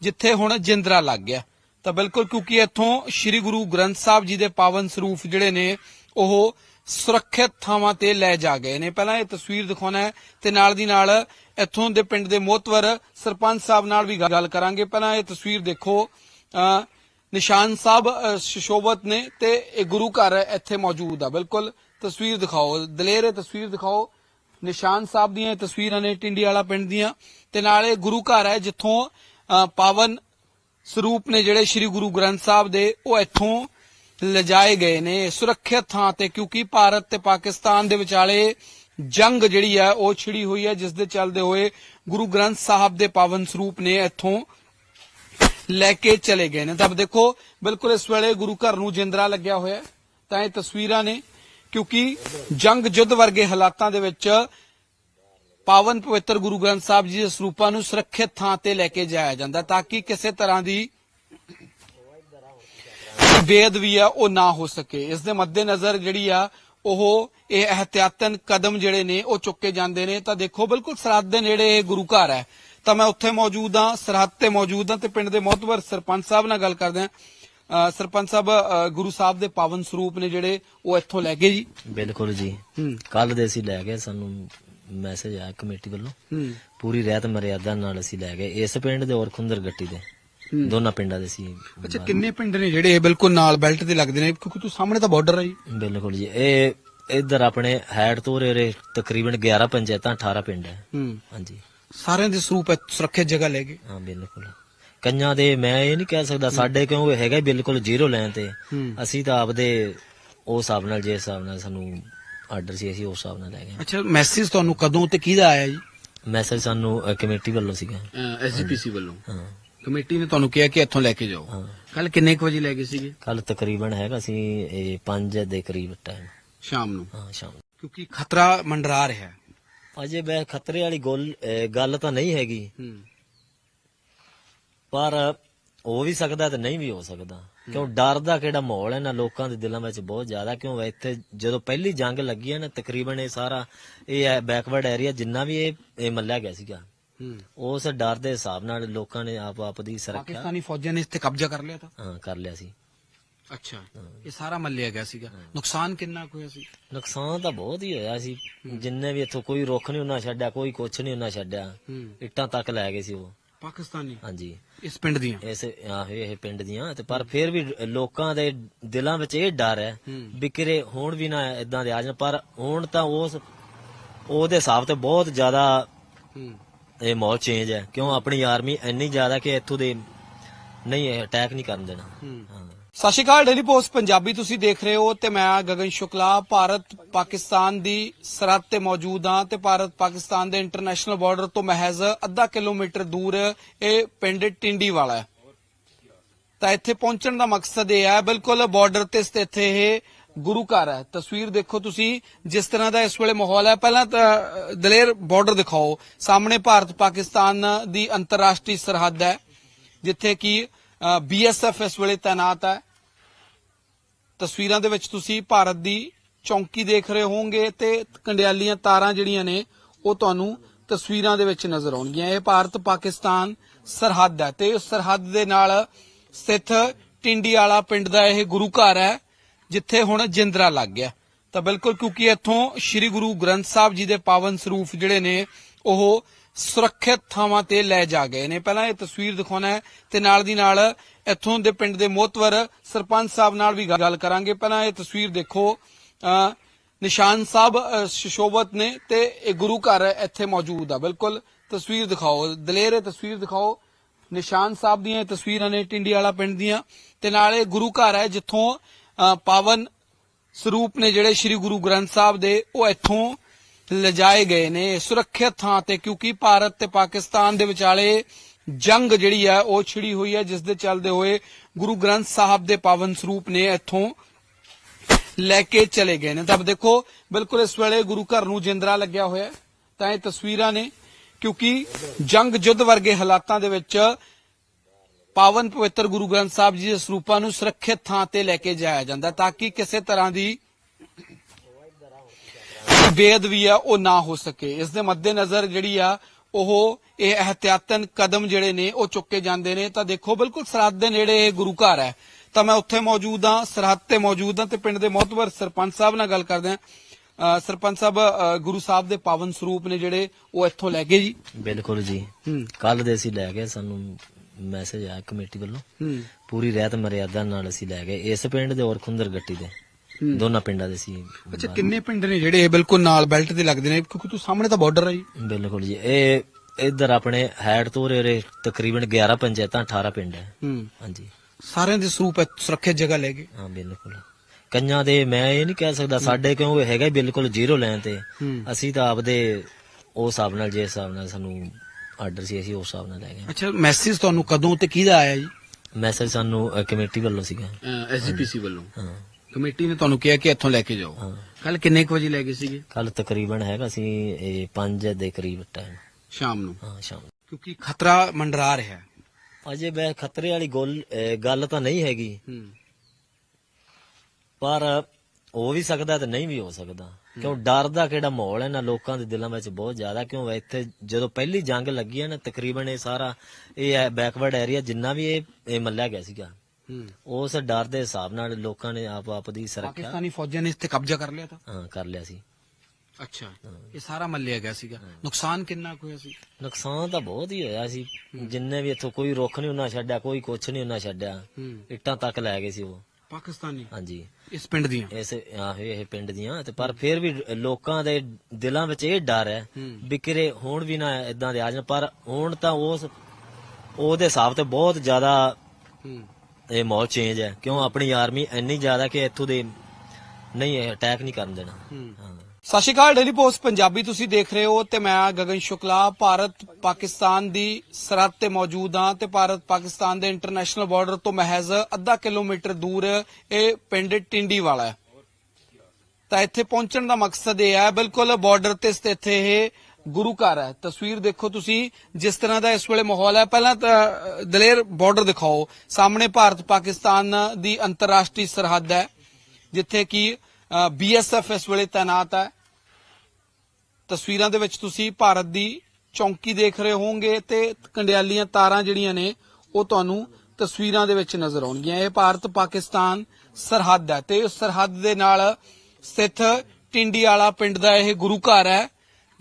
ਜਿੱਥੇ ਹੁਣ ਜਿੰਦਰਾ ਲੱਗ ਗਿਆ। ਤਾਂ ਬਿਲਕੁਲ ਕਿਉਂਕਿ ਇੱਥੋਂ ਸ੍ਰੀ ਗੁਰੂ ਗ੍ਰੰਥ ਸਾਹਿਬ ਜੀ ਦੇ ਪਾਵਨ ਸਰੂਪ ਜਿਹੜੇ ਨੇ, ਉਹ ਸੁਰੱਖਿਅਤ ਥਾਵਾਂ ਤੇ ਲੈ ਜਾ ਗਏ ਨੇ। ਪਹਿਲਾਂ ਇਹ ਤਸਵੀਰ ਦਿਖਾਉਣਾ ਹੈ ਤੇ ਨਾਲ ਦੀ ਨਾਲ ਇੱਥੋਂ ਦੇ ਪਿੰਡ ਦੇ ਮੋਤਵਰ ਸਰਪੰਚ ਸਾਹਿਬ ਨਾਲ ਵੀ ਗੱਲ ਕਰਾਂਗੇ। ਪਹਿਲਾਂ ਇਹ ਤਸਵੀਰ ਦੇਖੋ। ਨਿਸ਼ਾਨ ਸਾਹਿਬ ਸ਼ਸ਼ੋਭਤ ਨੇ ਤੇ ਇਹ ਗੁਰੂ ਘਰ ਇੱਥੇ ਮੌਜੂਦ ਆ। ਬਿਲਕੁਲ ਤਸਵੀਰ ਦਿਖਾਓ। ਦਲੇਰੇ ਤਸਵੀਰ ਦਿਖਾਓ। ਨਿਸ਼ਾਨ ਸਾਹਿਬ ਦੀਆਂ ਤਸਵੀਰਾਂ ਨੇ ਟਿੰਡੀ ਵਾਲਾ ਪਿੰਡ ਦੀਆਂ। ਤੇ ਨਾਲ ਇਹ ਗੁਰੂ ਘਰ ਹੈ ਜਿੱਥੋਂ ਪਾਵਨ ਸਰੂਪ ਨੇ ਜਿਹੜੇ ਸ੍ਰੀ ਗੁਰੂ ਗ੍ਰੰਥ ਸਾਹਿਬ ਦੇ, ਉਹ ਇੱਥੋਂ ਲਿਜਾਏ ਗਏ ਨੇ, ਸੁਰੱਖਿਅਤ ਥਾਂ ਤੇ, ਕਿਉਂਕਿ ਭਾਰਤ ਤੇ ਪਾਕਿਸਤਾਨ ਦੇ ਵਿਚਾਲੇ ਜੰਗ ਜਿਹੜੀ ਹੈ ਉਹ ਛਿੜੀ ਹੋਈ ਹੈ ਜਿਸ ਦੇ ਚੱਲਦੇ ਹੋਏ ਗੁਰੂ ਗ੍ਰੰਥ ਸਾਹਿਬ ਦੇ ਪਾਵਨ ਸਰੂਪ ਨੇ ਇੱਥੋਂ ਲੈ ਕੇ ਚਲੇ ਗਏ ਨੇ। ਤਾਂ ਦੇਖੋ, ਬਿਲਕੁਲ ਇਸ ਵੇਲੇ ਗੁਰੂ ਘਰ ਨੂੰ ਜਿੰਦਰਾ ਲੱਗਿਆ ਹੋਇਆ ਤਾਂ ਇਹ ਤਸਵੀਰਾਂ ਨੇ, ਕਿਉਂਕਿ ਜੰਗ ਜੁੱਧ ਵਰਗੇ ਹਾਲਾਤਾਂ ਦੇ ਵਿੱਚ ਪਾਵਨ ਪਵਿੱਤਰ ਗੁਰੂ ਗ੍ਰੰਥ ਸਾਹਿਬ ਜੀ ਦੇ ਸਰੂਪਾਂ ਨੂੰ ਸੁਰੱਖਿਅਤ ਥਾਂ ਤੇ ਲੈ ਕੇ ਜਾਇਆ ਜਾਂਦਾ ਤਾਂ ਕਿ ਕਿਸੇ ਤਰ੍ਹਾਂ ਦੀ ਬੇਅਦਬੀ ਆ ਉਹ ਨਾ ਹੋ ਸਕੇ। ਇਸ ਦੇ ਮੱਦੇਨਜ਼ਰ ਜਿਹੜੀ ਆ ਉਹ ਇਹ ਅਹਤਿਆਤਨ ਕਦਮ ਜਿਹੜੇ ਨੇ ਉਹ ਚੁੱਕੇ ਜਾਂਦੇ ਨੇ। ਤਾਂ ਦੇਖੋ ਬਿਲਕੁਲ ਸਰਹੱਦ ਦੇ ਨੇੜੇ ਇਹ ਗੁਰੂ ਘਰ ਹੈ। ਤਾਂ ਮੈਂ ਉੱਥੇ ਮੌਜੂਦ ਹਾਂ ਸਰਹੱਦ ਤੇ ਮੌਜੂਦ ਹਾਂ ਤੇ ਪਿੰਡ ਦੇ ਮੋਹਤਵਰ ਸਰਪੰਚ ਸਾਹਿਬ ਨਾਲ ਗੱਲ ਕਰਦੇ ਹਾਂ। ਸਰਪੰਚ ਸਾਹਿਬ ਗੁਰੂ ਸਾਹਿਬ ਦੇ ਪਾਵਨ ਸਰੂਪ ਨੇ ਜਿਹੜੇ ਉਹ ਇੱਥੋਂ ਲੈ ਗਏ ਜੀ। ਬਿਲਕੁਲ ਜੀ। ਕੱਲ ਦੇ ਅਸੀਂ ਲੈ ਗਏ ਸਾਨੂੰ ਮੈਸੇਜ ਆਇਆ ਕਮੇਟੀ ਵੱਲੋਂ। ਪੂਰੀ ਰਹਿਤ ਮਰਿਆਦਾ ਨਾਲ ਅਸੀਂ ਲੈ ਗਏ। ਇਸ ਪਿੰਡ ਦੇ ਔਰ ਖੁੰਦਰ ਗੱਟੀ ਦੇ। ਦੋਨਾਂ ਪਿੰਡਾਂ ਦੇ ਸੀ। ਅੱਛਾ ਕਿੰਨੇ ਪਿੰਡ ਨੇ ਜਿਹੜੇ ਬਿਲਕੁਲ ਨਾਲ ਬੈਲਟ ਤੇ ਲੱਗਦੇ ਨੇ? ਕਿਉਂਕਿ ਤੂੰ ਸਾਹਮਣੇ ਤਾਂ ਬਾਰਡਰ ਹੈ ਜੀ। ਬਿਲਕੁਲ ਜੀ। ਇਹ ਇੱਧਰ ਆਪਣੇ ਹੈਡ ਤੋਂ ਰੇ ਤਕਰੀਬਨ 11 ਪੰਚਾਇਤਾਂ 18 ਪਿੰਡ ਹੈ। ਹੂੰ। ਹਾਂਜੀ। ਸਾਰਿਆਂ ਦੇ ਸਰੂਪ ਸੁਰੱਖਿਅਤ ਜਗ੍ਹਾ ਲੈ ਗਏ ਹਾਂ ਬਿਲਕੁਲ। ਕੰਨਾਂ ਦੇ ਮੈਂ ਇਹ ਨਹੀਂ ਕਹਿ ਸਕਦਾ ਸਾਡੇ ਕਿਉਂ ਹੈਗਾ ਬਿਲਕੁਲ ਜ਼ੀਰੋ ਲਾਈਨ ਤੇ। ਅਸੀਂ ਤਾਂ ਆਪਦੇ ਉਸ ਹਿਸਾਬ ਨਾਲ ਜੇ ਹਿਸਾਬ ਨਾਲ ਸਾਨੂੰ ਆਰਡਰ ਸੀ ਅਸੀਂ ਉਸ ਹਿਸਾਬ ਨਾਲ ਲੈ ਗਏ ਅੱਛਾ ਮੈਸੇਜ ਤੁਹਾਨੂੰ ਕਦੋਂ ਤੇ ਕਿਹਦਾ ਆਇਆ ਜੀ? ਮੈਸੇਜ ਸਾਨੂੰ ਕਮੇਟੀ ਵੱਲੋਂ ਸੀਗਾ। ਐਸਜੀਪੀਸੀ ਵੱਲੋਂ। ਹਾਂ। ਕਮੇਟੀ ਨੇ ਤੁਹਾਨੂੰ ਕਿਹਾ ਕਿ ਇੱਥੋਂ ਲੈ ਕੇ ਜਾਓ। ਕੱਲ ਕਿੰਨੇ ਕੁ ਵਜੇ ਲੈ ਗਏ ਸੀਗੇ? ਕੱਲ ਤਕਰੀਬਨ ਹੈਗਾ ਸੀ ਇਹ 5 ਦੇ ਕਰੀਬ ਟਾਈਮ ਸ਼ਾਮ ਨੂੰ? ਹਾਂ ਸ਼ਾਮ ਨੂੰ। ਕਿਉਂਕਿ ਖਤਰਾ ਮੰਡਰਾ ਰਿਹਾ। ਹੈ ਅਜੇ ਮੈਂ ਖਤਰੇ ਵਾਲੀ ਗੱਲ ਤਾਂ ਨਹੀਂ ਹੈਗੀ। ਹੂੰ। ਪਰ ਹੋ ਵੀ ਸਕਦਾ ਤੇ ਨਹੀਂ ਵੀ ਹੋ ਸਕਦਾ। ਕਿਉਂ ਡਰ ਦਾ ਕਿਹੜਾ ਮਾਹੌਲ ਹੈ ਨਾ ਲੋਕਾਂ ਦੇ ਦਿਲਾਂ ਵਿੱਚ ਬਹੁਤ ਜ਼ਿਆਦਾ। ਕਿਉਂ ਇੱਥੇ ਜਦੋਂ ਪਹਿਲੀ ਜੰਗ ਲੱਗੀ ਹੈ ਨਾ ਤਕਰੀਬਨ ਇਹ ਸਾਰਾ ਇਹ ਬੈਕਵਰਡ ਏਰੀਆ ਜਿੰਨਾ ਵੀ ਇਹ ਇਹ ਮੱਲਿਆ ਗਿਆ ਸੀਗਾ। ਉਸ ਡਰ ਦੇ ਹਿਸਾਬ ਨਾਲ ਲੋਕਾਂ ਨੇ ਆਪ ਆਪ ਦੀ ਸੁਰੱਖਿਆ ਪਾਕਿਸਤਾਨੀ ਫੌਜਾਂ ਨੇ ਇੱਥੇ ਕਬਜ਼ਾ ਕਰ ਲਿਆ ਤਾਂ? ਹਾਂ ਕਰ ਲਿਆ ਸੀ। ਅੱਛਾ। ਇਹ ਸਾਰਾ ਮੱਲਿਆ ਗਿਆ ਸੀਗਾ। ਨੁਕਸਾਨ ਕਿੰਨਾ ਕੁ ਹੋਇਆ ਸੀ? ਨੁਕਸਾਨ ਤਾਂ ਬਹੁਤ ਹੀ ਹੋਇਆ ਸੀ। ਜਿੰਨੇ ਵੀ ਇੱਥੋਂ ਕੋਈ ਰੁੱਖ ਨਹੀਂ ਉਹਨਾਂ ਛੱਡਿਆ ਕੋਈ ਕੁਛ ਨਹੀਂ ਉਹਨਾਂ ਛੱਡਿਆ। ਹੂੰ। ਇੱਟਾਂ ਤੱਕ ਲੈ ਗਏ ਸੀ ਉਹ। ਪਾਕਿਸਤਾਨੀ? ਹਾਂਜੀ। ਇਸ ਪਿੰਡ ਦੀਆਂ? ਇਸ ਆਹੋ ਇਹ ਪਿੰਡ ਦੀਆਂ। ਤੇ ਪਰ ਫਿਰ ਵੀ ਲੋਕਾਂ ਦੇ ਦਿਲਾਂ ਵਿੱਚ ਇਹ ਡਰ ਹੈ ਹੂੰ। ਵੀ ਕਿਰੇ ਹੁਣ ਵੀ ਨਾ ਇਦਾਂ ਦੇ ਆ ਜਾਣ। ਪਰ ਹੁਣ ਤਾਂ ਉਸ ਉਹਦੇ ਹਿਸਾਬ ਤੇ ਬਹੁਤ ਜ਼ਿਆਦਾ ਹੂੰ। ਇਹ ਮਾਹੌਲ ਚੇਂਜ ਹੈ। ਕਿਉਂ? ਆਪਣੀ ਆਰਮੀ ਇੰਨੀ ਜ਼ਿਆਦਾ ਕਿ ਇੱਥੋਂ ਦੇ ਨਹੀਂ ਇਹ ਅਟੈਕ ਨਹੀਂ ਕਰਨ ਦੇਣਾ। ਹੂੰ। ਸਤਿ ਸ਼੍ਰੀ ਅਕਾਲ ਡੇਲੀ ਪੋਸਟ ਪੰਜਾਬੀ ਤੁਸੀਂ ਦੇਖ ਰਹੇ ਹੋ ਤੇ ਮੈਂ ਗਗਨ ਸ਼ੁਕਲਾ। ਭਾਰਤ ਪਾਕਿਸਤਾਨ ਦੀ ਸਰਹੱਦ ਤੇ ਮੌਜੂਦ ਹਾਂ ਤੇ ਭਾਰਤ ਪਾਕਿਸਤਾਨ ਦੇ ਇੰਟਰਨੈਸ਼ਨਲ ਬਾਰਡਰ ਤੋਂ ਮਹਿਜ਼ ਅੱਧਾ ਕਿਲੋਮੀਟਰ ਦੂਰ ਇਹ ਪਿੰਡ ਟਿੰਡੀ ਵਾਲਾ ਹੈ। ਤਾਂ ਇੱਥੇ ਪਹੁੰਚਣ ਦਾ ਮਕਸਦ ਇਹ ਹੈ ਬਿਲਕੁਲ ਬਾਰਡਰ ਤੇ ਸਥਿਤ ਇਹ ਗੁਰੂ ਘਰ ਹੈ। ਤਸਵੀਰ ਦੇਖੋ ਤੁਸੀਂ, ਜਿਸ ਤਰ੍ਹਾਂ ਦਾ ਇਸ ਵੇਲੇ ਮਾਹੌਲ ਹੈ। ਪਹਿਲਾਂ ਤਾਂ ਦਲੇਰ ਬਾਰਡਰ ਦਿਖਾਓ। ਸਾਹਮਣੇ ਭਾਰਤ ਪਾਕਿਸਤਾਨ ਦੀ ਅੰਤਰਰਾਸ਼ਟਰੀ ਸਰਹੱਦ ਹੈ, ਜਿੱਥੇ ਕਿ ਬੀਐਸਐਫ ਇਸ ਵੇਲੇ ਤਾਇਨਾਤ ਹੈ। ਤਸਵੀਰਾਂ ਦੇ ਵਿੱਚ ਤੁਸੀਂ ਭਾਰਤ ਦੀ ਚੌਂਕੀ ਦੇਖ ਰਹੇ ਹੋਵੋਗੇ ਤੇ ਕੰਡਿਆਲੀਆਂ ਤਾਰਾਂ ਜਿਹੜੀਆਂ ਨੇ, ਉਹ ਤੁਹਾਨੂੰ ਤਸਵੀਰਾਂ ਦੇ ਵਿੱਚ ਨਜ਼ਰ ਆਉਣਗੀਆਂ। ਇਹ ਭਾਰਤ ਪਾਕਿਸਤਾਨ ਸਰਹੱਦ ਹੈ ਤੇ ਉਸ ਸਰਹੱਦ ਦੇ ਨਾਲ ਸਥਿਤ ਟਿੰਡੀ ਵਾਲਾ ਪਿੰਡ ਦਾ ਇਹ ਗੁਰੂ ਘਰ ਹੈ। ਜਿੱਥੇ ਹੁਣ ਜਿੰਦਰਾ ਲੱਗ ਗਿਆ। ਤਾਂ ਬਿਲਕੁਲ ਕਿਉਂਕਿ ਇੱਥੋਂ ਸ੍ਰੀ ਗੁਰੂ ਗ੍ਰੰਥ ਸਾਹਿਬ ਜੀ ਦੇ ਪਾਵਨ ਸਰੂਪ ਜਿਹੜੇ ਨੇ ਉਹ ਸੁਰੱਖਿਅਤ ਥਾਵਾਂ ਤੇ ਲੈ ਜਾ ਗਏ ਨੇ। ਪਹਿਲਾਂ ਇਹ ਤਸਵੀਰ ਦਿਖਾਉਣਾ ਹੈ ਤੇ ਨਾਲ ਦੀ ਨਾਲ ਇੱਥੋਂ ਦੇ ਪਿੰਡ ਦੇ ਮੋਤਵਰ ਸਰਪੰਚ ਸਾਹਿਬ ਨਾਲ ਵੀ ਗੱਲ ਕਰਾਂਗੇ। ਪਹਿਲਾਂ ਇਹ ਤਸਵੀਰ ਦੇਖੋ। ਅ, ਨਿਸ਼ਾਨ ਸਾਹਿਬ ਅ, ਸ਼ਸ਼ੋਭਤ ਨੇ ਤੇ ਇਹ ਗੁਰੂ ਘਰ ਇੱਥੇ ਮੌਜੂਦ ਆ। ਬਿਲਕੁਲ ਤਸਵੀਰ ਦਿਖਾਓ। ਦਲੇਰੇ ਤਸਵੀਰ ਦਿਖਾਓ। ਨਿਸ਼ਾਨ ਸਾਹਿਬ ਦੀਆਂ ਤਸਵੀਰਾਂ ਨੇ ਟਿੰਡੀ ਵਾਲਾ ਪਿੰਡ ਦੀਆਂ। ਤੇ ਨਾਲ ਇਹ ਗੁਰੂ ਘਰ ਹੈ ਜਿੱਥੋਂ ਪਾਵਨ ਸਰੂਪ ਨੇ ਜਿਹੜੇ ਸ੍ਰੀ ਗੁਰੂ ਗ੍ਰੰਥ ਸਾਹਿਬ ਦੇ ਉਹ ਇੱਥੋਂ ਲਿਜਾਏ ਗਏ ਨੇ, ਸੁਰੱਖਿਅਤ ਥਾਂ ਤੇ, ਕਿਉਂਕਿ ਭਾਰਤ ਤੇ ਪਾਕਿਸਤਾਨ ਦੇ ਵਿਚਾਲੇ ਜੰਗ ਜਿਹੜੀ ਹੈ ਉਹ ਛਿੜੀ ਹੋਈ ਹੈ ਜਿਸ ਦੇ ਚੱਲਦੇ ਹੋਏ ਗੁਰੂ ਗ੍ਰੰਥ ਸਾਹਿਬ ਦੇ ਪਾਵਨ ਸਰੂਪ ਨੇ ਇੱਥੋਂ ਲੈ ਕੇ ਚਲੇ ਗਏ ਨੇ। ਤਾਂ ਦੇਖੋ, ਬਿਲਕੁਲ ਇਸ ਵੇਲੇ ਗੁਰੂ ਘਰ ਨੂੰ ਜਿੰਦਰਾ ਲੱਗਿਆ ਹੋਇਆ ਤਾਂ ਇਹ ਤਸਵੀਰਾਂ ਨੇ, ਕਿਉਂਕਿ ਜੰਗ ਯੁੱਧ ਵਰਗੇ ਹਾਲਾਤਾਂ ਦੇ ਵਿੱਚ ਪਾਵਨ ਪਵਿੱਤਰ ਗੁਰੂ ਗ੍ਰੰਥ ਸਾਹਿਬ ਜੀ ਦੇ ਸਰੂਪਾਂ ਨੂੰ ਸੁਰੱਖਿਅਤ ਥਾਂ ਤੇ ਲੈ ਕੇ ਜਾਇਆ ਜਾਂਦਾ ਤਾਂ ਕਿ ਕਿਸੇ ਤਰ੍ਹਾਂ ਦੀ ਬੇਦ ਵੀ ਆ ਉਹ ਨਾ ਹੋ ਸਕੇ। ਇਸ ਦੇ ਮੱਦੇਨਜ਼ਰ ਜਿਹੜੀ ਆ ਉਹ ਇਹ ਅਹਤਿਆਤਨ ਕਦਮ ਜਿਹੜੇ ਨੇ ਉਹ ਚੁੱਕੇ ਜਾਂਦੇ ਨੇ। ਤਾਂ ਦੇਖੋ ਬਿਲਕੁਲ ਸਰਹੱਦ ਦੇ ਨੇੜੇ ਇਹ ਗੁਰੂ ਘਰ ਹੈ। ਤਾਂ ਮੈਂ ਉੱਥੇ ਮੌਜੂਦ ਹਾਂ ਸਰਹੱਦ ਤੇ ਮੌਜੂਦ ਹਾਂ ਤੇ ਪਿੰਡ ਦੇ ਮੋਹਤਵਰ ਸਰਪੰਚ ਸਾਹਿਬ ਨਾਲ ਗੱਲ ਕਰਦੇ ਹਾਂ। ਸਰਪੰਚ ਸਾਹਿਬ ਗੁਰੂ ਸਾਹਿਬ ਦੇ ਪਾਵਨ ਸਰੂਪ ਨੇ ਜਿਹੜੇ ਉਹ ਇੱਥੋਂ ਲੈ ਗਏ ਜੀ। ਬਿਲਕੁਲ ਜੀ। ਕੱਲ ਦੇ ਅਸੀਂ ਲੈ ਗਏ ਸਾਨੂੰ ਮੈਸੇਜ ਆਇਆ ਕਮੇਟੀ ਵੱਲੋਂ। ਹੂੰ। ਪੂਰੀ ਰਹਿਤ ਮਰਿਆਦਾ ਨਾਲ ਅਸੀਂ ਲੈ ਗਏ। ਇਸ ਪਿੰਡ ਦੇ ਔਰ ਖੁੰਦਰ ਗੱਟੀ ਦੇ। ਦੋਨਾਂ ਪਿੰਡਾਂ ਦੇ ਸੀ। ਅੱਛਾ ਕਿੰਨੇ ਪਿੰਡ ਨੇ ਜਿਹੜੇ ਇਹ ਬਿਲਕੁਲ ਨਾਲ ਬੈਲਟ ਤੇ ਲੱਗਦੇ ਨੇ? ਕਿਉਂਕਿ ਤੂੰ ਸਾਹਮਣੇ ਤਾਂ ਬਾਰਡਰ ਹੈ ਜੀ। ਬਿਲਕੁਲ ਜੀ। ਇਹ ਇੱਧਰ ਆਪਣੇ ਹੈਡ ਤੋਂ ਰੇ ਤਕਰੀਬਨ 11 ਪੰਚਾਇਤਾਂ 18 ਪਿੰਡ ਹੈ। ਹੂੰ। ਹਾਂਜੀ। ਸਾਰਿਆਂ ਦੇ ਸਰੂਪ ਹੈ ਸੁਰੱਖਿਅਤ ਜਗ੍ਹਾ ਲੈ ਗਏ ਹਾਂ ਬਿਲਕੁਲ। ਕੰਨਾਂ ਦੇ ਮੈਂ ਇਹ ਨਹੀਂ ਕਹਿ ਸਕਦਾ ਸਾਡੇ ਕਿਉਂ ਹੈਗਾ ਬਿਲਕੁਲ ਜ਼ੀਰੋ ਲਾਈਨ ਤੇ। ਅਸੀਂ ਤਾਂ ਆਪਦੇ ਉਹ ਹਿਸਾਬ ਨਾਲ ਜੇ ਹਿਸਾਬ ਨਾਲ ਸਾਨੂੰ ਆਰਡਰ ਸੀ ਅਸੀਂ ਉਸ ਹਿਸਾਬ ਨਾਲ ਲੈ ਗਏ। ਅੱਛਾ ਮੈਸੇਜ ਤੁਹਾਨੂੰ ਕਦੋਂ ਤੇ ਕਿਹਦਾ ਆਇਆ ਜੀ? ਮੈਸੇਜ ਸਾਨੂੰ ਅ, ਕਮੇਟੀ ਵੱਲੋਂ ਸੀਗਾ। ਐਸਜੀਪੀਸੀ ਵੱਲੋਂ। ਹਾਂ। ਕਮੇਟੀ ਨੇ ਤੁਹਾਨੂੰ ਕਿਹਾ ਕਿ ਇੱਥੋਂ ਲੈ ਕੇ ਜਾਓ। ਹਾਂ। ਕੱਲ ਕਿੰਨੇ ਕੁ ਵਜੇ ਲੈ ਗਏ ਸੀਗੇ? ਕੱਲ ਤਕਰੀਬਨ ਹੈਗਾ ਸੀ ਇਹ 5 ਦੇ ਕਰੀਬ ਟਾਈਮ ਸ਼ਾਮ ਨੂੰ? ਹਾਂ ਸ਼ਾਮ ਕਿਉਂਕਿ ਖਤਰਾ ਮੰਡਰਾ ਰਿਹਾ। ਹੈ ਅਜੇ ਬੈ ਖਤਰੇ ਵਾਲੀ ਗੱਲ ਅ, ਗੱਲ ਤਾਂ ਨਹੀਂ ਹੈਗੀ। ਹੂੰ। ਪਰ ਹੋ ਵੀ ਸਕਦਾ ਤੇ ਨਹੀਂ ਵੀ ਹੋ ਸਕਦਾ। ਕਿਉਂ ਡਰ ਦਾ ਕਿਹੜਾ ਮਾਹੌਲ ਹੈ? ਨਾ ਲੋਕਾਂ ਦੇ ਦਿਲਾਂ ਵਿੱਚ ਬਹੁਤ ਜ਼ਿਆਦਾ। ਕਿਉਂ ਇੱਥੇ ਜਦੋਂ ਪਹਿਲੀ ਜੰਗ ਲੱਗੀ ਹੈ ਨਾ ਤਕਰੀਬਨ ਇਹ ਸਾਰਾ ਇਹ ਬੈਕਵਰਡ ਏਰੀਆ ਜਿੰਨਾ ਵੀ ਇਹ ਇਹ ਮੱਲਿਆ ਗਿਆ ਸੀਗਾ। ਹੂੰ। ਉਸ ਡਰ ਦੇ ਹਿਸਾਬ ਨਾਲ ਲੋਕਾਂ ਨੇ ਆਪ ਆਪ ਦੀ ਸੁਰੱਖਿਆ ਪਾਕਿਸਤਾਨੀ ਫੌਜਾਂ ਨੇ ਇੱਥੇ ਕਬਜ਼ਾ ਕਰ ਲਿਆ ਤਾਂ? ਹਾਂ ਕਰ ਲਿਆ ਸੀ। ਅੱਛਾ। ਇਹ ਸਾਰਾ ਮੱਲਿਆ ਗਿਆ ਸੀਗਾ। ਨੁਕਸਾਨ ਕਿੰਨਾ ਹੋਇਆ ਸੀ? ਨੁਕਸਾਨ ਤਾਂ ਬਹੁਤ ਹੀ ਹੋਇਆ ਸੀ। ਜਿੰਨੇ ਵੀ ਇੱਥੋਂ ਕੋਈ ਰੁੱਖ ਨਹੀਂ ਉਹਨਾਂ ਛੱਡਿਆ ਕੋਈ ਕੁਛ ਨਹੀਂ ਉਹਨਾਂ ਛੱਡਿਆ। ਹੂੰ। ਇੱਟਾਂ ਤੱਕ ਲੈ ਗਏ ਸੀ ਉਹ। ਪਾਕਿਸਤਾਨੀ ਹਾਂਜੀ। ਇਸ ਪਿੰਡ ਦੀਆਂ? ਇਸ ਆਹੇ ਇਹ ਪਿੰਡ ਦੀਆਂ ਤੇ ਪਰ ਫਿਰ ਵੀ ਲੋਕਾਂ ਦੇ ਦਿਲਾਂ ਵਿੱਚ ਇਹ ਡਰ ਹੈ ਹੂੰ। ਵੀ ਕਿਰੇ ਹੁਣ ਵੀ ਨਾ ਇਦਾਂ ਦੇ ਆ ਜਾਣ ਪਰ ਹੁਣ ਤਾਂ ਉਸ ਉਹਦੇ ਹਿਸਾਬ ਤੇ ਬਹੁਤ ਜ਼ਿਆਦਾ ਇਹ ਮਾਹੌਲ ਚੇਂਜ ਹੈ। ਕਿਉਂ? ਆਪਣੀ ਆਰਮੀ ਇੰਨੀ ਜ਼ਿਆਦਾ ਕਿ ਇੱਥੋਂ ਦੇ ਨਹੀਂ ਅਟੈਕ ਨਹੀਂ ਕਰਨ ਦੇਣਾ। ਹਾਂ। ਸਤਿ ਸ਼੍ਰੀ ਅਕਾਲ ਡੇਲੀ ਪੋਸਟ ਪੰਜਾਬੀ, ਤੁਸੀਂ ਦੇਖ ਰਹੇ ਹੋ ਤੇ ਮੈਂ ਗਗਨ ਸ਼ੁਕਲਾ। ਭਾਰਤ ਪਾਕਿਸਤਾਨ ਦੀ ਸਰਹੱਦ ਤੇ ਮੌਜੂਦ ਹਾਂ ਤੇ ਭਾਰਤ ਪਾਕਿਸਤਾਨ ਦੇ ਇੰਟਰਨੈਸ਼ਨਲ ਬਾਰਡਰ ਤੋਂ ਮਹਿਜ਼ ਅੱਧਾ ਕਿਲੋਮੀਟਰ ਦੂਰ ਇਹ ਪਿੰਡ ਟਿੰਡੀ ਵਾਲਾ ਹੈ। ਤਾਂ ਇੱਥੇ ਪਹੁੰਚਣ ਦਾ ਮਕਸਦ ਇਹ ਹੈ, ਬਿਲਕੁਲ ਬਾਰਡਰ ਤੇ ਸਥਿਤ ਇਹ ਗੁਰੂ ਘਰ ਹੈ। ਤਸਵੀਰ ਦੇਖੋ ਤੁਸੀਂ, ਜਿਸ ਤਰ੍ਹਾਂ ਦਾ ਇਸ ਵੇਲੇ ਮਾਹੌਲ ਹੈ। ਪਹਿਲਾਂ ਤਾਂ ਦਲੇਰ ਬਾਰਡਰ ਦਿਖਾਓ। ਸਾਹਮਣੇ ਭਾਰਤ ਪਾਕਿਸਤਾਨ ਦੀ ਅੰਤਰਰਾਸ਼ਟਰੀ ਸਰਹੱਦ ਹੈ, ਜਿੱਥੇ ਕਿ ਬੀਐਸਐਫ ਇਸ ਵੇਲੇ ਤਾਇਨਾਤ ਹੈ। ਤਸਵੀਰਾਂ ਦੇ ਵਿੱਚ ਤੁਸੀਂ ਭਾਰਤ ਦੀ ਚੌਂਕੀ ਦੇਖ ਰਹੇ ਹੋਵੋਗੇ ਤੇ ਕੰਡਿਆਲੀਆਂ ਤਾਰਾਂ ਜਿਹੜੀਆਂ ਨੇ, ਉਹ ਤੁਹਾਨੂੰ ਤਸਵੀਰਾਂ ਦੇ ਵਿੱਚ ਨਜ਼ਰ ਆਉਣਗੀਆਂ। ਇਹ ਭਾਰਤ ਪਾਕਿਸਤਾਨ ਸਰਹੱਦ ਹੈ ਤੇ ਉਸ ਸਰਹੱਦ ਦੇ ਨਾਲ ਸਥਿਤ ਟਿੰਡੀ ਵਾਲਾ ਪਿੰਡ ਦਾ ਇਹ ਗੁਰੂ ਘਰ ਹੈ,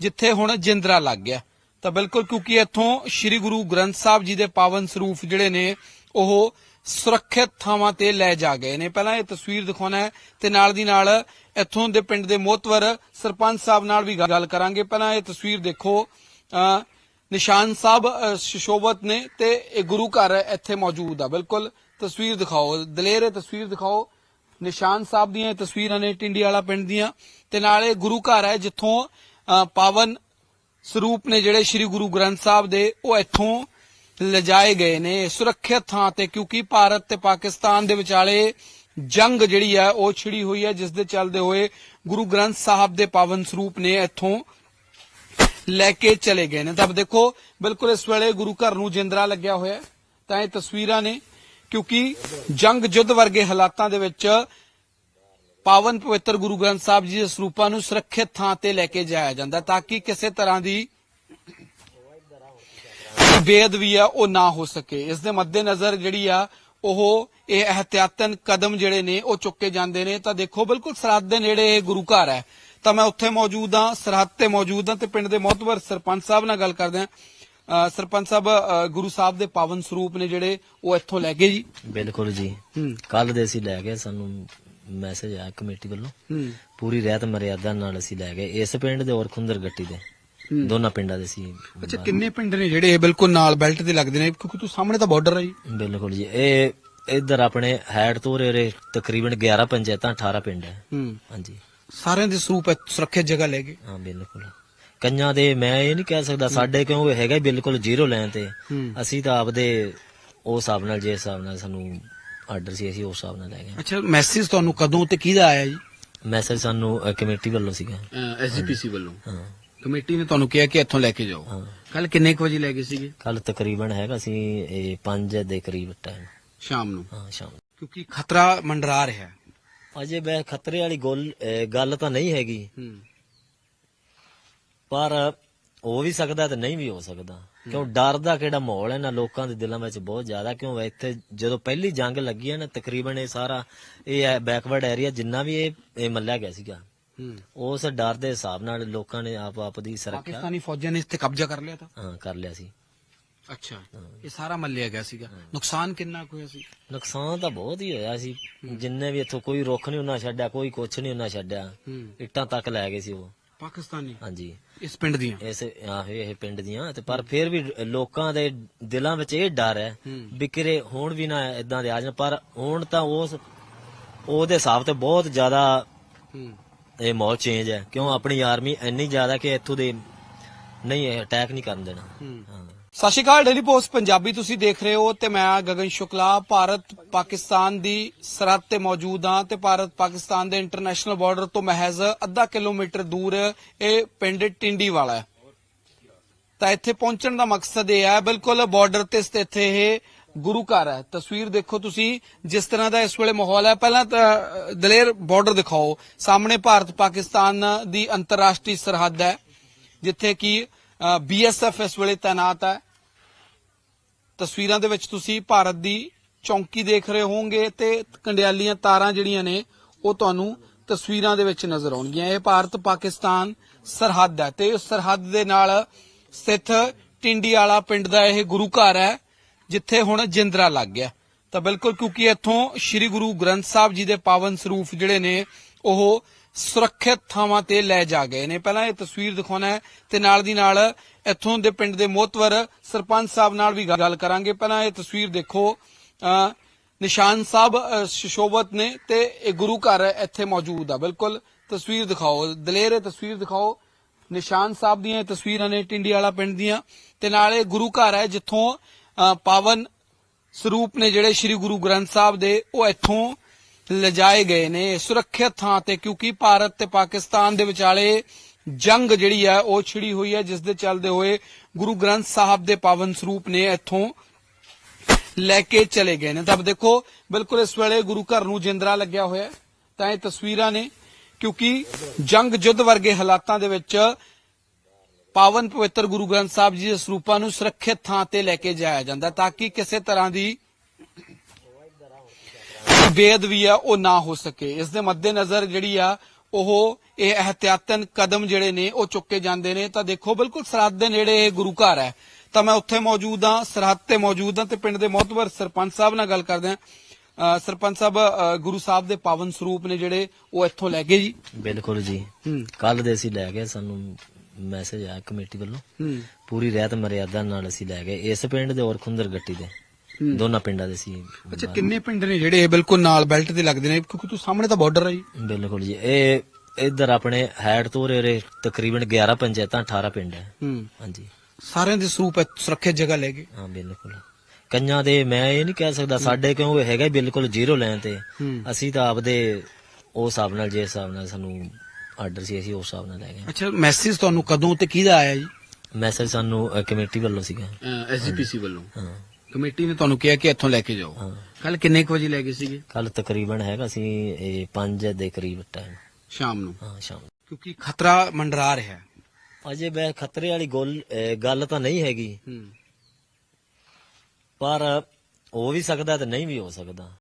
ਜਿੱਥੇ ਹੁਣ ਜਿੰਦਰਾ ਲੱਗ ਗਿਆ। ਤਾਂ ਬਿਲਕੁਲ ਕਿਉਂਕਿ ਇੱਥੋਂ ਸ੍ਰੀ ਗੁਰੂ ਗ੍ਰੰਥ ਸਾਹਿਬ ਜੀ ਦੇ ਪਾਵਨ ਸਰੂਪ ਜਿਹੜੇ ਨੇ, ਉਹ ਸੁਰੱਖਿਅਤ ਥਾਵਾਂ ਤੇ ਲੈ ਜਾ ਗਏ ਨੇ। ਪਹਿਲਾਂ ਇਹ ਤਸਵੀਰ ਦਿਖਾਉਣਾ ਹੈ ਤੇ ਨਾਲ ਦੀ ਨਾਲ ਇੱਥੋਂ ਦੇ ਪਿੰਡ ਦੇ ਮੋਹਤਵਰ ਸਰਪੰਚ ਸਾਹਿਬ ਨਾਲ ਵੀ ਗੱਲ ਕਰਾਂਗੇ। ਪਹਿਲਾਂ ਇਹ ਤਸਵੀਰ ਦੇਖੋ। ਨਿਸ਼ਾਨ ਸਾਹਿਬ ਅ, ਨੇ ਤੇ ਇਹ ਗੁਰੂ ਘਰ ਇੱਥੇ ਮੌਜੂਦ ਆ। ਬਿਲਕੁਲ ਤਸਵੀਰ ਦਿਖਾਓ। ਦਲੇਰ ਇਹ ਤਸਵੀਰ ਦਿਖਾਓ। ਨਿਸ਼ਾਨ ਸਾਹਿਬ ਦੀਆਂ ਤਸਵੀਰਾਂ ਨੇ ਟਿੰਡੀ ਵਾਲਾ ਪਿੰਡ ਦੀਆਂ। ਤੇ ਨਾਲ ਇਹ ਗੁਰੂ ਘਰ ਹੈ ਜਿੱਥੋਂ ਪਾਵਨ ਸਰੂਪ ਨੇ ਜਿਹੜੇ ਸ੍ਰੀ ਗੁਰੂ ਗ੍ਰੰਥ ਸਾਹਿਬ ਦੇ ਉਹ ਇੱਥੋਂ ਲਿਜਾਏ ਗਏ ਨੇ। ਸੁਰੱਖਿਅਤ ਥਾਂ ਤੇ, ਕਿਉਂਕਿ ਭਾਰਤ ਤੇ ਪਾਕਿਸਤਾਨ ਦੇ ਵਿਚਾਲੇ ਜੰਗ ਜਿਹੜੀ ਹੈ ਉਹ ਛਿੜੀ ਹੋਈ ਹੈ ਜਿਸ ਦੇ ਚੱਲਦੇ ਹੋਏ ਗੁਰੂ ਗ੍ਰੰਥ ਸਾਹਿਬ ਦੇ ਪਾਵਨ ਸਰੂਪ ਨੇ ਇੱਥੋਂ ਲੈ ਕੇ ਚਲੇ ਗਏ ਨੇ। ਤਾਂ ਦੇਖੋ, ਬਿਲਕੁਲ ਇਸ ਵੇਲੇ ਗੁਰੂ ਘਰ ਨੂੰ ਜਿੰਦਰਾ ਲੱਗਿਆ ਹੋਇਆ ਤਾਂ ਇਹ ਤਸਵੀਰਾਂ ਨੇ, ਕਿਉਂਕਿ ਜੰਗ ਯੁੱਧ ਵਰਗੇ ਹਾਲਾਤਾਂ ਦੇ ਵਿੱਚ ਪਾਵਨ ਪਵਿੱਤਰ ਗੁਰੂ ਗ੍ਰੰਥ ਸਾਹਿਬ ਜੀ ਦੇ ਸਰੂਪਾਂ ਨੂੰ ਸੁਰੱਖਿਅਤ ਥਾਂ ਤੇ ਲੈ ਕੇ ਜਾਇਆ ਜਾਂਦਾ ਤਾਂ ਕਿ ਕਿਸੇ ਤਰ੍ਹਾਂ ਦੀ ਬੇਅਦਬੀ ਆ ਉਹ ਨਾ ਹੋ ਸਕੇ। ਇਸ ਦੇ ਮੱਦੇਨਜ਼ਰ ਜਿਹੜੀ ਆ ਉਹ ਇਹ ਅਹਤਿਆਤਨ ਕਦਮ ਜਿਹੜੇ ਨੇ ਉਹ ਚੁੱਕੇ ਜਾਂਦੇ ਨੇ। ਤਾਂ ਦੇਖੋ ਬਿਲਕੁਲ ਸਰਹੱਦ ਦੇ ਨੇੜੇ ਇਹ ਗੁਰੂ ਘਰ ਹੈ। ਤਾਂ ਮੈਂ ਉੱਥੇ ਮੌਜੂਦ ਹਾਂ ਸਰਹੱਦ ਤੇ ਮੌਜੂਦ ਹਾਂ ਤੇ ਪਿੰਡ ਦੇ ਮੋਹਤਵਰ ਸਰਪੰਚ ਸਾਹਿਬ ਨਾਲ ਗੱਲ ਕਰਦੇ ਹਾਂ। ਸਰਪੰਚ ਸਾਹਿਬ ਗੁਰੂ ਸਾਹਿਬ ਦੇ ਪਾਵਨ ਸਰੂਪ ਨੇ ਜਿਹੜੇ ਉਹ ਇੱਥੋਂ ਲੈ ਗਏ ਜੀ। ਬਿਲਕੁਲ ਜੀ। ਕੱਲ ਦੇ ਅਸੀਂ ਲੈ ਗਏ ਸਾਨੂੰ ਮੈਸੇਜ ਆਇਆ ਕਮੇਟੀ ਵੱਲੋਂ। ਪੂਰੀ ਰਹਿਤ ਮਰਿਆਦਾ ਨਾਲ ਅਸੀਂ ਲੈ ਗਏ ਇਸ ਪਿੰਡ ਦੇ ਔਰ ਖੁੰਦਰ ਗੱਟੀ ਦੇ। ਦੋਨਾਂ ਪਿੰਡਾਂ ਦੇ ਸੀ। ਅੱਛਾ ਕਿੰਨੇ ਪਿੰਡ ਨੇ ਜਿਹੜੇ ਬਿਲਕੁਲ ਨਾਲ ਬੈਲਟ ਤੇ ਲੱਗਦੇ ਨੇ? ਕਿਉਂਕਿ ਤੂੰ ਸਾਹਮਣੇ ਤਾਂ ਬਾਰਡਰ ਹੈ ਜੀ। ਬਿਲਕੁਲ ਜੀ। ਇਹ ਇੱਧਰ ਆਪਣੇ ਹੈਡ ਤੋਂ ਰੇ ਤਕਰੀਬਨ 11 ਪੰਚਾਇਤਾਂ 18 ਪਿੰਡ ਹੈ। ਹਾਂਜੀ। ਸਾਰਿਆਂ ਦੇ ਸਰੂਪ ਹੈ, ਸੁਰੱਖਿਅਤ ਜਗ੍ਹਾ ਲੈ ਗਏ ਹਾਂ ਬਿਲਕੁਲ। ਕੰਨਾਂ ਦੇ ਮੈਂ ਇਹ ਨਹੀਂ ਕਹਿ ਸਕਦਾ ਸਾਡੇ ਕਿਉਂ ਹੈਗਾ ਬਿਲਕੁਲ ਜ਼ੀਰੋ ਲਾਈਨ ਤੇ। ਅਸੀਂ ਤਾਂ ਆਪਦੇ ਉਹ ਹਿਸਾਬ ਨਾਲ ਜੇ ਹਿਸਾਬ ਨਾਲ ਸਾਨੂੰ ਆਰਡਰ ਸੀ ਅਸੀਂ ਉਸ ਹਿਸਾਬ ਨਾਲ ਲੈ ਗਏ। ਅੱਛਾ ਮੈਸੇਜ ਤੁਹਾਨੂੰ ਕਦੋਂ ਤੇ ਕਿਹਦਾ ਆਇਆ ਜੀ? ਮੈਸੇਜ ਸਾਨੂੰ ਕਮੇਟੀ ਵੱਲੋਂ ਸੀਗਾ। ਐਸਜੀਪੀਸੀ ਵੱਲੋਂ। ਹਾਂ। ਕਮੇਟੀ ਨੇ ਤੁਹਾਨੂੰ ਕਿਹਾ ਕਿ ਇੱਥੋਂ ਲੈ ਕੇ ਜਾਓ। ਕੱਲ ਕਿੰਨੇ ਕੁ ਵਜੇ ਲੈ ਗਏ ਸੀਗੇ? ਕੱਲ ਤਕਰੀਬਨ ਹੈਗਾ ਸੀ ਇਹ 5 ਦੇ ਕਰੀਬ ਟਾਈਮ ਸ਼ਾਮ ਨੂੰ? ਹਾਂ ਸ਼ਾਮ ਕਿਉਂਕਿ ਖਤਰਾ ਮੰਡਰਾ ਰਿਹਾ। ਹੈ ਅਜੇ ਬੈ ਖਤਰੇ ਵਾਲੀ ਗੱਲ ਤਾਂ ਨਹੀਂ ਹੈਗੀ। ਹੂੰ। ਪਰ ਹੋ ਵੀ ਸਕਦਾ ਤੇ ਨਹੀਂ ਵੀ ਹੋ ਸਕਦਾ। ਕਿਉਂ ਡਰ ਦਾ ਕਿਹੜਾ ਮਾਹੌਲ ਹੈ ਨਾ ਲੋਕਾਂ ਦੇ ਦਿਲਾਂ ਵਿੱਚ ਬਹੁਤ ਜ਼ਿਆਦਾ। ਕਿਉਂ ਇੱਥੇ ਜਦੋਂ ਪਹਿਲੀ ਜੰਗ ਲੱਗੀ ਹੈ ਨਾ ਤਕਰੀਬਨ ਇਹ ਸਾਰਾ ਇਹ ਬੈਕਵਰਡ ਏਰੀਆ ਜਿੰਨਾ ਵੀ ਇਹ ਇਹ ਮੱਲਿਆ ਗਿਆ ਸੀਗਾ। ਉਸ ਡਰ ਦੇ ਹਿਸਾਬ ਨਾਲ ਲੋਕਾਂ ਨੇ ਆਪ ਆਪ ਦੀ ਸੁਰੱਖਿਆ ਪਾਕਿਸਤਾਨੀ ਫੌਜਾਂ ਨੇ ਇੱਥੇ ਕਬਜ਼ਾ ਕਰ ਲਿਆ ਤਾਂ? ਹਾਂ ਕਰ ਲਿਆ ਸੀ। ਅੱਛਾ। ਇਹ ਸਾਰਾ ਮੱਲਿਆ ਗਿਆ ਸੀਗਾ। ਨੁਕਸਾਨ ਕਿੰਨਾ ਕੁ ਹੋਇਆ ਸੀ? ਨੁਕਸਾਨ ਤਾਂ ਬਹੁਤ ਹੀ ਹੋਇਆ ਸੀ। ਜਿੰਨੇ ਵੀ ਇੱਥੋਂ ਕੋਈ ਰੁੱਖ ਨਹੀਂ ਉਹਨਾਂ ਛੱਡਿਆ ਕੋਈ ਕੁਛ ਨਹੀਂ ਉਹਨਾਂ ਛੱਡਿਆ। ਹੂੰ। ਇੱਟਾਂ ਤੱਕ ਲੈ ਗਏ ਸੀ ਉਹ। ਪਾਕਿਸਤਾਨੀ? ਹਾਂਜੀ। ਇਸ ਪਿੰਡ ਦੀਆਂ? ਇਸ ਆਹੇ ਇਹ ਪਿੰਡ ਦੀਆਂ ਤੇ ਪਰ ਫਿਰ ਵੀ ਲੋਕਾਂ ਦੇ ਦਿਲਾਂ ਵਿੱਚ ਇਹ ਡਰ ਹੈ। ਵੀ ਕਿਰੇ ਹੁਣ ਵੀ ਨਾ ਇਦਾਂ ਦੇ ਆ ਜਾਣ। ਪਰ ਹੁਣ ਤਾਂ ਉਸ ਉਹਦੇ ਹਿਸਾਬ ਤੇ ਬਹੁਤ ਜ਼ਿਆਦਾ ਹੂੰ। ਇਹ ਮਾਹੌਲ ਚੇਂਜ ਹੈ। ਕਿਉਂ? ਆਪਣੀ ਆਰਮੀ ਇੰਨੀ ਜ਼ਿਆਦਾ ਕਿ ਇੱਥੋਂ ਦੇ ਨਹੀਂ ਅਟੈਕ ਨਹੀਂ ਕਰਨ ਦੇਣਾ। ਹਾਂ। ਸਤਿ ਸ਼੍ਰੀ ਅਕਾਲ ਡੇਲੀ ਪੋਸਟ ਪੰਜਾਬੀ ਤੁਸੀਂ ਦੇਖ ਰਹੇ ਹੋ ਤੇ ਮੈਂ ਗਗਨ ਸ਼ੁਕਲਾ। ਭਾਰਤ ਪਾਕਿਸਤਾਨ ਦੀ ਸਰਹੱਦ ਤੇ ਮੌਜੂਦ ਹਾਂ ਤੇ ਭਾਰਤ ਪਾਕਿਸਤਾਨ ਦੇ ਇੰਟਰਨੈਸ਼ਨਲ ਬਾਰਡਰ ਤੋਂ ਮਹਿਜ਼ ਅੱਧਾ ਕਿਲੋਮੀਟਰ ਦੂਰ ਇਹ ਪਿੰਡ ਟਿੰਡੀ ਵਾਲਾ ਹੈ। ਤਾਂ ਇੱਥੇ ਪਹੁੰਚਣ ਦਾ ਮਕਸਦ ਇਹ ਹੈ ਬਿਲਕੁਲ ਬਾਰਡਰ ਤੇ ਸਥਿਤ ਇਹ ਗੁਰੂ ਘਰ ਹੈ। ਤਸਵੀਰ ਦੇਖੋ ਤੁਸੀਂ, ਜਿਸ ਤਰ੍ਹਾਂ ਦਾ ਇਸ ਵੇਲੇ ਮਾਹੌਲ ਹੈ। ਪਹਿਲਾਂ ਤਾਂ ਦਲੇਰ ਬਾਰਡਰ ਦਿਖਾਓ। ਸਾਹਮਣੇ ਭਾਰਤ ਪਾਕਿਸਤਾਨ ਦੀ ਅੰਤਰਰਾਸ਼ਟਰੀ ਸਰਹੱਦ ਹੈ, ਜਿੱਥੇ ਕਿ ਬੀਐਸਐਫ ਇਸ ਵੇਲੇ ਤਾਇਨਾਤ ਹੈ। ਤਸਵੀਰਾਂ ਦੇ ਵਿੱਚ ਤੁਸੀਂ ਭਾਰਤ ਦੀ ਚੌਂਕੀ ਦੇਖ ਰਹੇ ਹੋਵੋਗੇ ਤੇ ਕੰਡਿਆਲੀਆਂ ਤਾਰਾਂ ਜਿਹੜੀਆਂ ਨੇ, ਉਹ ਤੁਹਾਨੂੰ ਤਸਵੀਰਾਂ ਦੇ ਵਿੱਚ ਨਜ਼ਰ ਆਉਣਗੀਆਂ। ਇਹ ਭਾਰਤ ਪਾਕਿਸਤਾਨ ਸਰਹੱਦ ਹੈ ਤੇ ਉਸ ਸਰਹੱਦ ਦੇ ਨਾਲ ਸਥਿਤ ਟਿੰਡੀ ਵਾਲਾ ਪਿੰਡ ਦਾ ਇਹ ਗੁਰੂ ਘਰ ਹੈ। ਜਿੱਥੇ ਹੁਣ ਜਿੰਦਰਾ ਲੱਗ ਗਿਆ। ਤਾਂ ਬਿਲਕੁਲ ਕਿਉਂਕਿ ਇੱਥੋਂ ਸ੍ਰੀ ਗੁਰੂ ਗ੍ਰੰਥ ਸਾਹਿਬ ਜੀ ਦੇ ਪਾਵਨ ਸਰੂਪ ਜਿਹੜੇ ਨੇ ਉਹ ਸੁਰੱਖਿਅਤ ਥਾਵਾਂ ਤੇ ਲੈ ਜਾ ਗਏ ਨੇ। ਪਹਿਲਾਂ ਇਹ ਤਸਵੀਰ ਦਿਖਾਉਣਾ ਹੈ ਤੇ ਨਾਲ ਦੀ ਨਾਲ ਇੱਥੋਂ ਦੇ ਪਿੰਡ ਦੇ ਮੋਤਵਰ ਸਰਪੰਚ ਸਾਹਿਬ ਨਾਲ ਵੀ ਗੱਲ ਕਰਾਂਗੇ। ਪਹਿਲਾਂ ਇਹ ਤਸਵੀਰ ਦੇਖੋ। ਅ, ਨਿਸ਼ਾਨ ਸਾਹਿਬ ਅ, ਸ਼ਸ਼ੋਭਤ ਨੇ ਤੇ ਇਹ ਗੁਰੂ ਘਰ ਇੱਥੇ ਮੌਜੂਦ ਆ। ਬਿਲਕੁਲ ਤਸਵੀਰ ਦਿਖਾਓ। ਦਲੇਰ ਇਹ ਤਸਵੀਰ ਦਿਖਾਓ। ਨਿਸ਼ਾਨ ਸਾਹਿਬ ਦੀਆਂ ਤਸਵੀਰਾਂ ਨੇ ਟਿੰਡੀ ਵਾਲਾ ਪਿੰਡ ਦੀਆਂ। ਤੇ ਨਾਲ ਇਹ ਗੁਰੂ ਘਰ ਹੈ ਜਿੱਥੋਂ ਪਾਵਨ ਸਰੂਪ ਨੇ ਜਿਹੜੇ ਸ੍ਰੀ ਗੁਰੂ ਗ੍ਰੰਥ ਸਾਹਿਬ ਦੇ ਉਹ ਇੱਥੋਂ ਲਿਜਾਏ ਗਏ ਨੇ, ਸੁਰੱਖਿਅਤ ਥਾਂ ਤੇ, ਕਿਉਂਕਿ ਭਾਰਤ ਤੇ ਪਾਕਿਸਤਾਨ ਦੇ ਵਿਚਾਲੇ ਜੰਗ ਜਿਹੜੀ ਹੈ ਉਹ ਛਿੜੀ ਹੋਈ ਹੈ ਜਿਸ ਦੇ ਚੱਲਦੇ ਹੋਏ ਗੁਰੂ ਗ੍ਰੰਥ ਸਾਹਿਬ ਦੇ ਪਾਵਨ ਸਰੂਪ ਨੇ ਇੱਥੋਂ ਲੈ ਕੇ ਚਲੇ ਗਏ ਨੇ। ਤਾਂ ਦੇਖੋ, ਬਿਲਕੁਲ ਇਸ ਵੇਲੇ ਗੁਰੂ ਘਰ ਨੂੰ ਜਿੰਦਰਾ ਲੱਗਿਆ ਹੋਇਆ ਹੈ। ਤਾਂ ਇਹ ਤਸਵੀਰਾਂ ਨੇ, ਕਿਉਂਕਿ ਜੰਗ ਯੁੱਧ ਵਰਗੇ ਹਾਲਾਤਾਂ ਦੇ ਵਿੱਚ ਪਾਵਨ ਪਵਿੱਤਰ ਗੁਰੂ ਗ੍ਰੰਥ ਸਾਹਿਬ ਜੀ ਦੇ ਸਰੂਪਾਂ ਨੂੰ ਸੁਰੱਖਿਅਤ ਥਾਂ ਤੇ ਲੈ ਕੇ ਜਾਇਆ ਜਾਂਦਾ ਤਾਂ ਕਿ ਕਿਸੇ ਤਰ੍ਹਾਂ ਦੀ ਬੇਅਦਬੀ ਆ ਉਹ ਨਾ ਹੋ ਸਕੇ। ਇਸ ਦੇ ਮੱਦੇਨਜ਼ਰ ਜਿਹੜੀ ਆ ਉਹ ਇਹ ਅਹਤਿਆਤਨ ਕਦਮ ਜਿਹੜੇ ਨੇ ਉਹ ਚੁੱਕੇ ਜਾਂਦੇ ਨੇ। ਤਾਂ ਦੇਖੋ ਬਿਲਕੁਲ ਸਰਹੱਦ ਦੇ ਨੇੜੇ ਇਹ ਗੁਰੂ ਘਰ ਹੈ। ਤਾਂ ਮੈਂ ਉੱਥੇ ਮੌਜੂਦ ਹਾਂ ਸਰਹੱਦ ਤੇ ਮੌਜੂਦ ਹਾਂ ਤੇ ਪਿੰਡ ਦੇ ਮੋਹਤਵਰ ਸਰਪੰਚ ਸਾਹਿਬ ਨਾਲ ਗੱਲ ਕਰਦੇ ਹਾਂ। ਸਰਪੰਚ ਸਾਹਿਬ ਗੁਰੂ ਸਾਹਿਬ ਦੇ ਪਾਵਨ ਸਰੂਪ ਨੇ ਜਿਹੜੇ ਉਹ ਇੱਥੋਂ ਲੈ ਗਏ ਜੀ। ਬਿਲਕੁਲ ਜੀ। ਕੱਲ ਦੇ ਅਸੀਂ ਲੈ ਗਏ ਸਾਨੂੰ ਮੈਸੇਜ ਆਇਆ ਕਮੇਟੀ ਵੱਲੋਂ। ਹੂੰ। ਪੂਰੀ ਰਹਿਤ ਮਰਿਆਦਾ ਨਾਲ ਅਸੀਂ ਲੈ ਗਏ। ਇਸ ਪਿੰਡ ਦੇ ਔਰ ਖੁੰਦਰ ਗੱਟੀ ਦੇ। ਦੋਨਾਂ ਪਿੰਡਾਂ ਦੇ ਸੀ। ਅੱਛਾ ਕਿੰਨੇ ਪਿੰਡ ਨੇ ਜਿਹੜੇ ਬਿਲਕੁਲ ਨਾਲ ਬੈਲਟ ਤੇ ਲੱਗਦੇ ਨੇ? ਕਿਉਂਕਿ ਤੂੰ ਸਾਹਮਣੇ ਤਾਂ ਬਾਰਡਰ ਹੈ ਜੀ। ਬਿਲਕੁਲ ਜੀ। ਇਹ ਇੱਧਰ ਆਪਣੇ ਹੈਡ ਤੋਂ ਰੇ ਤਕਰੀਬਨ 11 ਪੰਚਾਇਤਾਂ 18 ਪਿੰਡ ਹੈ। ਹਾਂਜੀ। ਸਾਰਿਆਂ ਦੇ ਸਰੂਪ ਹੈ, ਸੁਰੱਖਿਅਤ ਜਗ੍ਹਾ ਲੈ ਗਏ ਹਾਂ ਬਿਲਕੁਲ। ਕੰਨਾਂ ਦੇ ਮੈਂ ਇਹ ਨਹੀਂ ਕਹਿ ਸਕਦਾ ਸਾਡੇ ਕਿਉਂ ਹੈਗਾ ਬਿਲਕੁਲ ਜ਼ੀਰੋ ਲਾਈਨ ਤੇ। ਅਸੀਂ ਤਾਂ ਆਪਦੇ ਉਹ ਹਿਸਾਬ ਨਾਲ ਜੇ ਹਿਸਾਬ ਨਾਲ ਸਾਨੂੰ ਆਰਡਰ ਸੀ ਅਸੀਂ ਉਸ ਹਿਸਾਬ ਨਾਲ ਲੈ ਗਏ। ਅੱਛਾ ਮੈਸੇਜ ਤੁਹਾਨੂੰ ਕਦੋਂ ਤੇ ਕਿਹਦਾ ਆਇਆ ਜੀ? ਮੈਸੇਜ ਸਾਨੂੰ ਅ, ਕਮੇਟੀ ਵੱਲੋਂ ਸੀਗਾ। ਐਸਜੀਪੀਸੀ ਵੱਲੋਂ। ਹਾਂ। ਕਮੇਟੀ ਨੇ ਤੁਹਾਨੂੰ ਕਿਹਾ ਕਿ ਇੱਥੋਂ ਲੈ ਕੇ ਜਾਓ। ਹਾਂ। ਕੱਲ ਕਿੰਨੇ ਕੁ ਵਜੇ ਲੈ ਗਏ ਸੀਗੇ? ਕੱਲ ਤਕਰੀਬਨ ਹੈਗਾ ਸੀ ਇਹ 5 ਦੇ ਕਰੀਬ ਟਾਈਮ ਸ਼ਾਮ ਨੂੰ? ਹਾਂ ਸ਼ਾਮ ਕਿਉਂਕਿ ਖਤਰਾ ਮੰਡਰਾ ਰਿਹਾ। ਹੈ ਅਜੇ ਬੈ ਖਤਰੇ ਵਾਲੀ ਗੱਲ ਅ, ਗੱਲ ਤਾਂ ਨਹੀਂ ਹੈਗੀ। ਹੂੰ। ਪਰ ਹੋ ਵੀ ਸਕਦਾ ਤੇ ਨਹੀਂ ਵੀ ਹੋ ਸਕਦਾ।